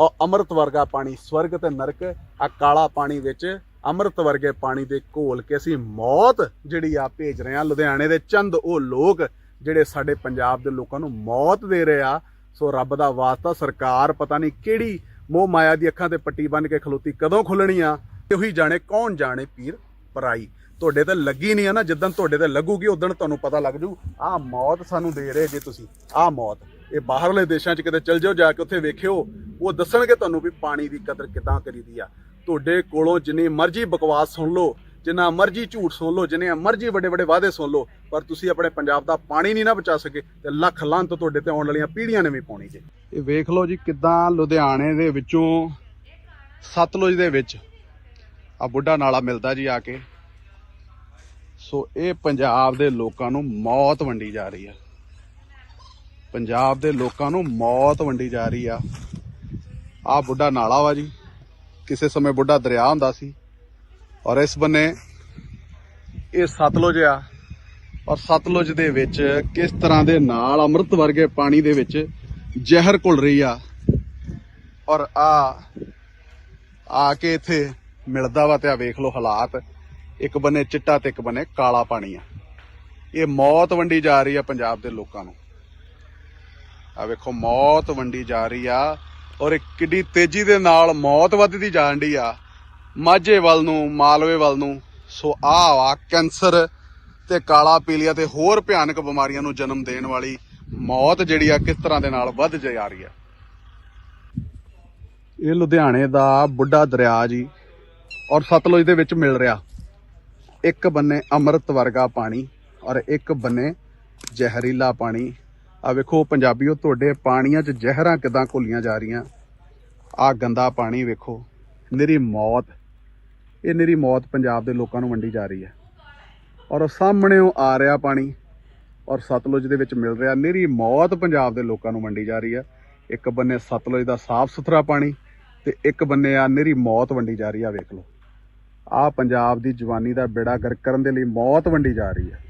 ਔਰ ਅੰਮ੍ਰਿਤ ਵਰਗਾ ਪਾਣੀ ਸਵਰਗ ਤੇ ਨਰਕ। ਆ ਕਾਲਾ ਪਾਣੀ ਵਿੱਚ ਅੰਮ੍ਰਿਤ ਵਰਗੇ ਪਾਣੀ ਦੇ ਘੋਲ ਕੇ ਅਸੀਂ ਮੌਤ ਜਿਹੜੀ ਆ ਭੇਜ ਰਹੇ ਆ। ਲੁਧਿਆਣੇ ਦੇ ਚੰਦ ਉਹ ਲੋਕ ਜਿਹੜੇ ਸਾਡੇ ਪੰਜਾਬ ਦੇ ਲੋਕਾਂ ਨੂੰ ਮੌਤ ਦੇ ਰਹੇ ਆ। ਸੋ ਰੱਬ ਦਾ ਵਾਸਤਾ ਸਰਕਾਰ ਪਤਾ ਨਹੀਂ ਕਿਹੜੀ ਮੋਹ ਮਾਇਆ ਦੀ ਅੱਖਾਂ ਤੇ ਪੱਟੀ ਬੰਨ ਕੇ ਖਲੋਤੀ, ਕਦੋਂ ਖੁੱਲਣੀ ਆ? ਉਹੀ ਜਾਣੇ, ਕੌਣ ਜਾਣੇ ਪੀਰ ਪਰਾਈ? ਤੁਹਾਡੇ ਤੇ ਲੱਗੀ ਨਹੀਂ ਆ ਨਾ, ਜਿੱਦਣ ਤੁਹਾਡੇ ਤੇ ਲੱਗੂਗੀ, ਉਦੋਂ ਤੁਹਾਨੂੰ ਪਤਾ ਲੱਗ ਜੂ ਆਹ ਮੌਤ ਸਾਨੂੰ ਦੇ ਰਹੇ ਜੇ ਤੁਸੀਂ ਆਹ ਮੌਤ। ਇਹ ਬਾਹਰਲੇ ਦੇਸ਼ਾਂ 'ਚ ਕਿਤੇ ਚਲ ਜਾਓ, ਜਾ ਕੇ ਉੱਥੇ ਵੇਖਿਓ, ਉਹ ਦੱਸਣਗੇ ਤੁਹਾਨੂੰ ਵੀ ਪਾਣੀ ਦੀ ਕਦਰ ਕਿਦਾਂ ਕਰੀਦੀ ਆ। ਤੁਹਾਡੇ ਕੋਲੋਂ ਜਿੰਨੀ ਮਰਜ਼ੀ ਬਕਵਾਸ ਸੁਣ ਲਓ ਜਿੰਨਾ ਮਰਜ਼ੀ ਝੂਠ ਸੁਣ ਲਓ, ਜਿੰਨੇ ਮਰਜ਼ੀ ਵੱਡੇ ਵੱਡੇ ਵਾਅਦੇ ਸੁਣ ਲਓ, ਪਰ ਤੁਸੀਂ ਆਪਣੇ ਪੰਜਾਬ ਦਾ ਪਾਣੀ ਨਹੀਂ ਨਾ ਬਚਾ ਸਕੇ ਤੇ ਲੱਖ ਲਾਂਤ ਤੁਹਾਡੇ ਤੇ ਆਉਣ ਵਾਲੀਆਂ ਪੀੜ੍ਹੀਆਂ ਨੇ ਵੀ ਪਾਉਣੀ ਜੇ। ਇਹ ਵੇਖ ਲਓ ਜੀ ਕਿਦਾਂ ਲੁਧਿਆਣੇ ਦੇ ਵਿੱਚੋਂ ਸਤਲੁਜ ਦੇ ਵਿੱਚ ਆ ਬੁੱਢਾ ਨਾਲਾ ਮਿਲਦਾ ਜੀ ਆ ਕੇ। ਸੋ ਇਹ ਪੰਜਾਬ ਦੇ ਲੋਕਾਂ ਨੂੰ ਮੌਤ ਵੰਡੀ ਜਾ ਰਹੀ ਆ। ਪੰਜਾਬ ਦੇ ਲੋਕਾਂ ਨੂੰ ਮੌਤ ਵੰਡੀ ਜਾ ਰਹੀ ਆ। ਆ ਬੁੱਢਾ ਨਾਲਾ ਵਾ ਜੀ। ਕਿਸੇ ਸਮੇਂ ਬੁੱਢਾ ਦਰਿਆ ਹੁੰਦਾ ਸੀ। ਔਰ ਇਸ ਬੰਨੇ ਇਹ ਸਤਲੁਜ ਆ। ਔਰ ਸਤਲੁਜ ਦੇ ਵਿੱਚ ਕਿਸ ਤਰ੍ਹਾਂ ਦੇ ਨਾਲ ਅੰਮ੍ਰਿਤ ਵਰਗੇ ਪਾਣੀ ਦੇ ਵਿੱਚ ਜ਼ਹਿਰ ਘੁਲ ਰਹੀ ਆ। ਔਰ ਆ ਆ ਕੇ ਇੱਥੇ ਮਿਲਦਾ ਵਾ ਤੇ ਆ ਵੇਖ ਲਓ ਹਾਲਾਤ। ਇੱਕ ਬੰਨੇ ਚਿੱਟਾ ਤੇ ਇੱਕ ਬੰਨੇ ਕਾਲਾ ਪਾਣੀ ਆ। ਇਹ ਮੌਤ ਵੰਡੀ ਜਾ ਰਹੀ ਆ ਪੰਜਾਬ ਦੇ ਲੋਕਾਂ ਨੂੰ। ਆ ਵੇਖੋ, ਮੌਤ ਵੰਡੀ ਜਾ ਰਹੀ ਆ। ਔਰ ਇਹ ਕਿੱਡੀ ਤੇਜ਼ੀ ਦੇ ਨਾਲ ਮੌਤ ਵੱਧਦੀ ਜਾਣ ਡਈ ਆ। ਮਾਝੇ ਵੱਲ ਨੂੰ, ਮਾਲਵੇ ਵੱਲ ਨੂੰ। ਸੋ ਆਹ ਆ ਕੈਂਸਰ ਤੇ ਕਾਲਾ ਪੀਲੀਆ ਤੇ ਹੋਰ ਭਿਆਨਕ ਬਿਮਾਰੀਆਂ ਨੂੰ ਜਨਮ ਦੇਣ ਵਾਲੀ ਮੌਤ ਜਿਹੜੀ ਆ ਕਿਸ ਤਰ੍ਹਾਂ ਦੇ ਨਾਲ ਵੱਧ ਜਾ ਰਹੀ ਹੈ ਇਹ ਲੁਧਿਆਣੇ ਦਾ ਬੁੱਢਾ ਦਰਿਆ ਜੀ, ਔਰ ਸਤਲੁਜ ਦੇ ਵਿੱਚ ਮਿਲ ਰਿਹਾ। ਇੱਕ ਬੰਨੇ ਅੰਮ੍ਰਿਤ ਵਰਗਾ ਪਾਣੀ ਔਰ ਇੱਕ ਬੰਨੇ ਜ਼ਹਿਰੀਲਾ ਪਾਣੀ। ਆ ਵੇਖੋ ਪੰਜਾਬੀਓ, ਤੁਹਾਡੇ ਪਾਣੀਆਂ 'ਚ ਜ਼ਹਿਰਾਂ ਕਿਦਾਂ ਘੁਲੀਆਂ ਜਾ ਰਹੀਆਂ। ਆ ਗੰਦਾ ਪਾਣੀ ਵੇਖੋ ਨਿਰੀ ਮੌਤ ਇਹ ਨਿਰੀ ਮੌਤ ਪੰਜਾਬ ਦੇ ਲੋਕਾਂ ਨੂੰ ਵੰਡੀ ਜਾ ਰਹੀ ਹੈ। ਔਰ ਉਹ ਸਾਹਮਣੇੋਂ ਆ ਰਿਹਾ ਪਾਣੀ, ਔਰ ਸਤਲੁਜ ਦੇ ਵਿੱਚ ਮਿਲ ਰਿਹਾ ਨਿਰੀ ਮੌਤ ਪੰਜਾਬ ਦੇ ਲੋਕਾਂ ਨੂੰ ਵੰਡੀ ਜਾ ਰਹੀ ਹੈ। ਇੱਕ ਬੰਨੇ ਸਤਲੁਜ ਦਾ ਸਾਫ਼ ਸੁਥਰਾ ਪਾਣੀ ਤੇ ਇੱਕ ਬੰਨੇ ਆ ਨਿਰੀ ਮੌਤ ਵੰਡੀ ਜਾ ਰਹੀ ਆ, ਵੇਖ ਲਓ। ਆ ਪੰਜਾਬ ਦੀ ਜਵਾਨੀ ਦਾ ਬੇੜਾ ਗਰਕ ਕਰਨ ਦੇ ਲਈ ਮੌਤ ਵੰਡੀ ਜਾ ਰਹੀ ਹੈ।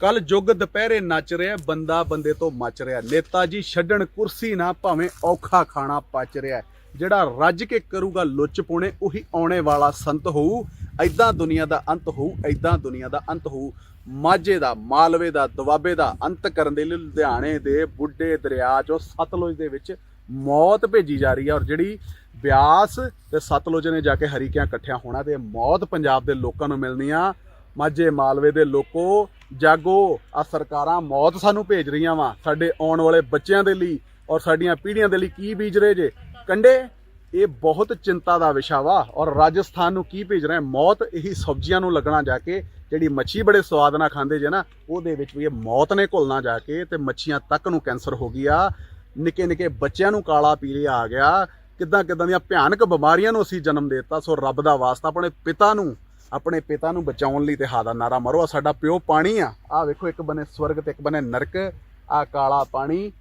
ਕੱਲ ਜੁਗ ਦੁਪਹਿਰੇ ਨੱਚ ਰਿਹਾ, ਬੰਦਾ ਬੰਦੇ ਤੋਂ ਮੱਚ ਰਿਹਾ। ਨੇਤਾ ਜੀ ਛੱਡਣ ਕੁਰਸੀ ਨਾ ਭਾਵੇਂ ਔਖਾ ਖਾਣਾ ਪਚ ਰਿਹਾ। ਜਿਹੜਾ ਰੱਜ ਕੇ ਕਰੂਗਾ ਲੁੱਚ ਪੁਣੇ, ਉਹੀ ਆਉਣੇ ਵਾਲਾ ਸੰਤ ਹੋਊ। ਐਦਾਂ ਦੁਨੀਆ ਦਾ ਅੰਤ ਹੋਊ ਐਦਾਂ ਦੁਨੀਆ ਦਾ ਅੰਤ ਹੋਊ। ਮਾਝੇ ਦਾ, ਮਾਲਵੇ ਦਾ, ਦੁਆਬੇ ਦਾ ਅੰਤ ਕਰਨ ਦੇ ਲਈ ਲੁਧਿਆਣੇ ਦੇ ਬੁੱਢੇ ਦਰਿਆ ਚੋਂ ਸਤਲੁਜ ਦੇ ਵਿੱਚ ਮੌਤ ਭੇਜੀ ਜਾ ਰਹੀ ਹੈ। ਔਰ ਜਿਹੜੀ ਬਿਆਸ ਤੇ ਸਤਲੁਜ ਨੇ ਜਾ ਕੇ ਹਰੀਕਿਆਂ ਇਕੱਠਿਆਂ ਹੋਣਾ ਤੇ ਮੌਤ ਪੰਜਾਬ ਦੇ ਲੋਕਾਂ ਨੂੰ ਮਿਲਣੀ ਆ। ਮਾਝੇ, ਮਾਲਵੇ ਦੇ ਲੋਕੋ, ਜਾਗੋ ਆ ਸਰਕਾਰਾਂ ਮੌਤ ਸਾਨੂੰ ਭੇਜ ਰਹੀਆਂ ਵਾ। ਸਾਡੇ ਆਉਣ ਵਾਲੇ ਬੱਚਿਆਂ ਦੇ ਲਈ ਔਰ ਸਾਡੀਆਂ ਪੀੜ੍ਹੀਆਂ ਦੇ ਲਈ ਕੀ ਬੀਜ ਰਹੇ ਜੇ? ਕੰਡੇ, ਇਹ ਬਹੁਤ ਚਿੰਤਾ ਦਾ ਵਿਸ਼ਾ ਵਾ ਔਰ ਰਾਜਸਥਾਨ ਨੂੰ ਕੀ ਭੇਜ ਰਹੇ? ਮੌਤ ਇਹੀ ਸਬਜ਼ੀਆਂ ਨੂੰ ਲੱਗਣਾ ਜਾ ਕੇ, ਜਿਹੜੀ ਮੱਛੀ ਬੜੇ ਸਵਾਦ ਨਾਲ ਖਾਂਦੇ ਜੇ ਨਾ, ਉਹਦੇ ਵਿੱਚ ਵੀ ਇਹ ਮੌਤ ਨੇ ਘੁਲਣਾ ਜਾ ਕੇ ਤੇ ਮੱਛੀਆਂ ਤੱਕ ਨੂੰ ਕੈਂਸਰ ਹੋ ਗਈ ਆ। ਨਿੱਕੇ ਨਿੱਕੇ ਬੱਚਿਆਂ ਨੂੰ ਕਾਲਾ ਪੀਲੀਆ ਆ ਗਿਆ। ਕਿੱਦਾਂ ਕਿੱਦਾਂ ਦੀਆਂ ਭਿਆਨਕ ਬਿਮਾਰੀਆਂ ਨੂੰ ਅਸੀਂ ਜਨਮ ਦੇ ਦਿੱਤਾ, ਸੋ ਰੱਬ ਦਾ ਵਾਸਤਾ ਆਪਣੇ ਪਿਤਾ ਨੂੰ, ਆਪਣੇ ਪਿਤਾ ਨੂੰ ਬਚਾਉਣ ਲਈ ਤੇ ਹਾ ਦਾ ਨਾਰਾ ਮਾਰੋ। ਆਹ ਸਾਡਾ ਪਿਓ ਪਾਣੀ ਆ। ਆ ਵੇਖੋ, ਇੱਕ ਬੰਨੇ ਸਵਰਗ ਤੇ ਇੱਕ ਬੰਨੇ ਨਰਕ ਆ ਕਾਲਾ ਪਾਣੀ।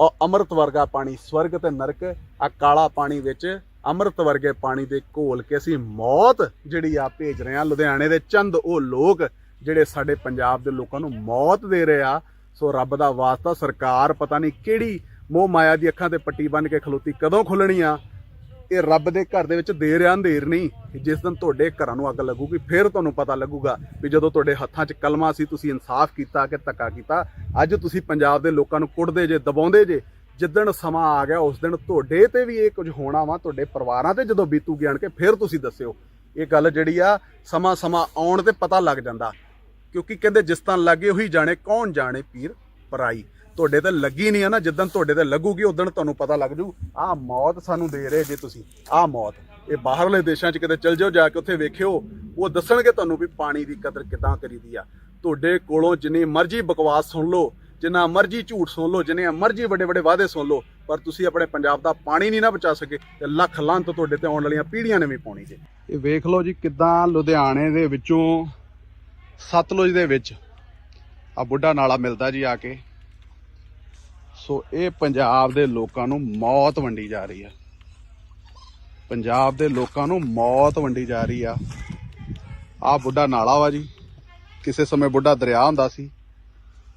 ਔਰ ਅੰਮ੍ਰਿਤ ਵਰਗਾ ਪਾਣੀ, ਸਵਰਗ ਤੇ ਨਰਕ ਆ ਕਾਲਾ ਪਾਣੀ ਵਿੱਚ ਅੰਮ੍ਰਿਤ ਵਰਗੇ ਪਾਣੀ ਦੇ ਘੋਲ ਕੇ ਅਸੀਂ ਮੌਤ ਜਿਹੜੀ ਆ ਭੇਜ ਰਹੇ ਆ ਲੁਧਿਆਣੇ ਦੇ ਚੰਦ ਉਹ ਲੋਕ ਜਿਹੜੇ ਸਾਡੇ ਪੰਜਾਬ ਦੇ ਲੋਕਾਂ ਨੂੰ ਮੌਤ ਦੇ ਰਹੇ ਆ। ਸੋ ਰੱਬ ਦਾ ਵਾਸਤਾ ਸਰਕਾਰ ਪਤਾ ਨਹੀਂ ਕਿਹੜੀ ਮੋਹ ਮਾਇਆ ਦੀ ਅੱਖਾਂ ਤੇ ਪੱਟੀ ਬੰਨ ਕੇ ਖਲੋਤੀ ਕਦੋਂ ਖੁੱਲਣੀ ਆ। ਇਹ ਰੱਬ ਦੇ ਘਰ ਦੇ ਵਿੱਚ ਦੇਰ ਆ ਅੰਧੇਰ ਨਹੀਂ ਜਿਸ ਦਿਨ ਤੁਹਾਡੇ ਘਰਾਂ ਨੂੰ ਅੱਗ ਲੱਗੂਗੀ, ਫਿਰ ਤੁਹਾਨੂੰ ਪਤਾ ਲੱਗੂਗਾ ਵੀ ਜਦੋਂ ਤੁਹਾਡੇ ਹੱਥਾਂ 'ਚ ਕਲਮਾ ਸੀ, ਤੁਸੀਂ ਇਨਸਾਫ ਕੀਤਾ ਕਿ ਧੱਕਾ ਕੀਤਾ। ਅੱਜ ਤੁਸੀਂ ਪੰਜਾਬ ਦੇ ਲੋਕਾਂ ਨੂੰ ਕੁੱਟਦੇ ਜੇ, ਦਬਾਉਂਦੇ ਜੇ, ਜਿੱਦਣ ਸਮਾਂ ਆ ਗਿਆ, ਉਸ ਦਿਨ ਤੁਹਾਡੇ ਤੇ ਵੀ ਇਹ ਕੁਝ ਹੋਣਾ ਵਾ, ਤੁਹਾਡੇ ਪਰਿਵਾਰਾਂ ਤੇ ਜਦੋਂ ਬੀਤੂ ਗਿਆਨ ਕੇ, ਫਿਰ ਤੁਸੀਂ ਦੱਸਿਓ। ਇਹ ਗੱਲ ਜਿਹੜੀ ਆ, ਸਮਾਂ ਸਮਾਂ ਆਉਣ ਤੇ ਪਤਾ ਲੱਗ ਜਾਂਦਾ, ਕਿਉਂਕਿ ਕਹਿੰਦੇ ਜਿਸ ਤਾਂ ਲੱਗੇ ਉਹੀ ਜਾਣੇ, ਕੌਣ ਜਾਣੇ ਪੀਰ ਪਰਾਈ। ਤੁਹਾਡੇ ਤੇ ਲੱਗੀ ਨਹੀਂ ਆ ਨਾ, ਜਿੱਦਣ ਤੁਹਾਡੇ ਤੇ ਲੱਗੂਗੀ ਉਦੋਂ ਤੁਹਾਨੂੰ ਪਤਾ ਲੱਗ ਜੂ, ਆਹ ਮੌਤ ਸਾਨੂੰ ਦੇ ਰਹੇ ਜੇ ਤੁਸੀਂ, ਆਹ ਮੌਤ। ਇਹ ਬਾਹਰਲੇ ਦੇਸ਼ਾਂ 'ਚ ਕਿਤੇ ਚਲ ਜਾਓ, ਜਾ ਕੇ ਉੱਥੇ ਵੇਖਿਓ, ਉਹ ਦੱਸਣਗੇ ਤੁਹਾਨੂੰ ਵੀ ਪਾਣੀ ਦੀ ਕਦਰ ਕਿਦਾਂ ਕਰੀਦੀ ਆ। ਤੁਹਾਡੇ ਕੋਲੋਂ ਜਿੰਨੀ ਮਰਜ਼ੀ ਬਕਵਾਸ ਸੁਣ ਲਓ, ਜਿੰਨਾ ਮਰਜ਼ੀ ਝੂਠ ਸੁਣ ਲਓ, ਜਿੰਨੇ ਮਰਜ਼ੀ ਵੱਡੇ ਵੱਡੇ ਵਾਅਦੇ ਸੁਣ ਲਓ, ਪਰ ਤੁਸੀਂ ਆਪਣੇ ਪੰਜਾਬ ਦਾ ਪਾਣੀ ਨਹੀਂ ਨਾ ਬਚਾ ਸਕੇ ਤੇ ਲੱਖ ਲਾਂਤ ਤੁਹਾਡੇ ਤੇ ਆਉਣ ਵਾਲੀਆਂ ਪੀੜ੍ਹੀਆਂ ਨੇ ਵੀ ਪਾਉਣੀ ਜੇ। ਇਹ ਵੇਖ ਲਓ ਜੀ ਕਿਦਾਂ ਲੁਧਿਆਣੇ ਦੇ ਵਿੱਚੋਂ ਸਤਲੁਜ ਦੇ ਵਿੱਚ ਆ ਬੁੱਢਾ ਨਾਲਾ ਮਿਲਦਾ ਜੀ ਆ ਕੇ। ਸੋ ਇਹ ਪੰਜਾਬ ਦੇ ਲੋਕਾਂ ਨੂੰ ਮੌਤ ਵੰਡੀ ਜਾ ਰਹੀ ਆ। ਪੰਜਾਬ ਦੇ ਲੋਕਾਂ ਨੂੰ ਮੌਤ ਵੰਡੀ ਜਾ ਰਹੀ ਆ। ਆ ਬੁੱਢਾ ਨਾਲਾ ਵਾ ਜੀ। ਕਿਸੇ ਸਮੇਂ ਬੁੱਢਾ ਦਰਿਆ ਹੁੰਦਾ ਸੀ।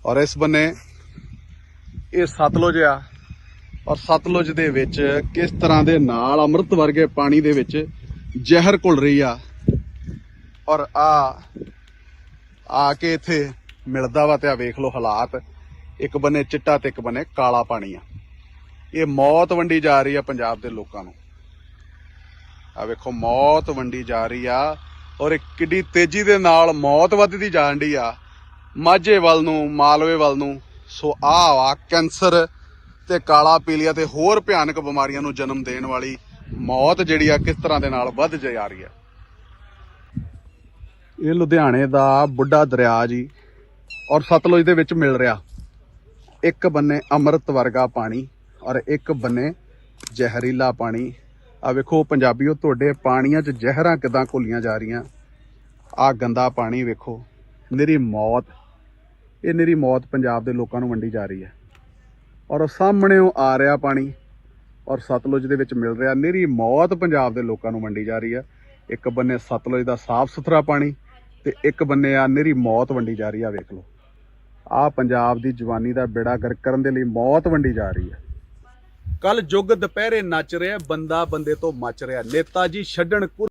ਔਰ ਇਸ ਬੰਨੇ ਇਹ ਸਤਲੁਜ ਆ। ਔਰ ਸਤਲੁਜ ਦੇ ਵਿੱਚ ਕਿਸ ਤਰ੍ਹਾਂ ਦੇ ਨਾਲ ਅੰਮ੍ਰਿਤ ਵਰਗੇ ਪਾਣੀ ਦੇ ਵਿੱਚ ਜ਼ਹਿਰ ਘੁਲ ਰਹੀ ਆ। ਔਰ ਆ ਆ ਕੇ ਇੱਥੇ ਮਿਲਦਾ ਵਾ ਤੇ ਆ ਵੇਖ ਲਓ ਹਾਲਾਤ। ਇੱਕ ਬੰਨੇ ਚਿੱਟਾ ਤੇ ਇੱਕ ਬੰਨੇ ਕਾਲਾ ਪਾਣੀ ਆ। ਇਹ ਮੌਤ ਵੰਡੀ ਜਾ ਰਹੀ ਆ ਪੰਜਾਬ ਦੇ ਲੋਕਾਂ ਨੂੰ। ਆ ਵੇਖੋ, ਮੌਤ ਵੰਡੀ ਜਾ ਰਹੀ ਆ ਔਰ ਇਹ ਕਿੱਡੀ ਤੇਜ਼ੀ ਦੇ ਨਾਲ ਮੌਤ ਵੱਧਦੀ ਜਾਣ ਡਈ ਆ। ਮਾਝੇ ਵੱਲ ਨੂੰ, ਮਾਲਵੇ ਵੱਲ ਨੂੰ, ਸੋ ਆਹ ਵਾ ਕੈਂਸਰ ਤੇ ਕਾਲਾ ਪੀਲੀਆ ਤੇ ਹੋਰ ਭਿਆਨਕ ਬਿਮਾਰੀਆਂ ਨੂੰ ਜਨਮ ਦੇਣ ਵਾਲੀ ਮੌਤ ਜਿਹੜੀ ਆ ਕਿਸ ਤਰ੍ਹਾਂ ਦੇ ਨਾਲ ਵੱਧ ਜਾ ਰਹੀ ਆ। ਇਹ ਲੁਧਿਆਣੇ ਦਾ ਬੁੱਢਾ ਦਰਿਆ ਜੀ ਔਰ ਸਤਲੁਜ ਦੇ ਵਿੱਚ ਮਿਲ ਰਿਹਾ। ਇੱਕ ਬੰਨੇ ਅੰਮ੍ਰਿਤ ਵਰਗਾ ਪਾਣੀ ਔਰ ਇੱਕ ਬੰਨੇ ਜ਼ਹਿਰੀਲਾ ਪਾਣੀ। ਆ ਵੇਖੋ ਪੰਜਾਬੀਓ, ਤੁਹਾਡੇ ਪਾਣੀਆਂ 'ਚ ਜ਼ਹਿਰਾਂ ਕਿਦਾਂ ਘੁਲੀਆਂ ਜਾ ਰਹੀਆਂ? ਆ ਗੰਦਾ ਪਾਣੀ ਵੇਖੋ, ਨਿਰੀ ਮੌਤ। ਇਹ ਨਿਰੀ ਮੌਤ ਪੰਜਾਬ ਦੇ ਲੋਕਾਂ ਨੂੰ ਵੰਡੀ ਜਾ ਰਹੀ ਹੈ। ਔਰ ਸਾਹਮਣੇ ਉਹ ਆ ਰਿਹਾ ਪਾਣੀ ਔਰ ਸਤਲੁਜ ਦੇ ਵਿੱਚ ਮਿਲ ਰਿਹਾ ਨਿਰੀ ਮੌਤ ਪੰਜਾਬ ਦੇ ਲੋਕਾਂ ਨੂੰ ਵੰਡੀ ਜਾ ਰਹੀ ਹੈ। ਇੱਕ ਬੰਨੇ ਸਤਲੁਜ ਦਾ ਸਾਫ਼ ਸੁਥਰਾ ਪਾਣੀ ਤੇ ਇੱਕ ਬੰਨੇ ਆ ਨਿਰੀ ਮੌਤ ਵੰਡੀ ਜਾ ਰਹੀ ਆ ਵੇਖ ਲਓ। ਆ ਪੰਜਾਬ ਦੀ ਜਵਾਨੀ ਦਾ ਬੇੜਾ ਗਰਕ ਕਰਨ ਦੇ ਲਈ ਮੌਤ ਵੰਡੀ ਜਾ ਰਹੀ ਹੈ। ਕੱਲ ਜੁਗ ਦੁਪਹਿਰੇ ਨੱਚ ਰਿਹਾ ਬੰਦਾ ਬੰਦੇ ਤੋਂ ਮੱਚ ਰਿਹਾ ਨੇਤਾ ਜੀ ਛੱਡਣ ਕੁਰ-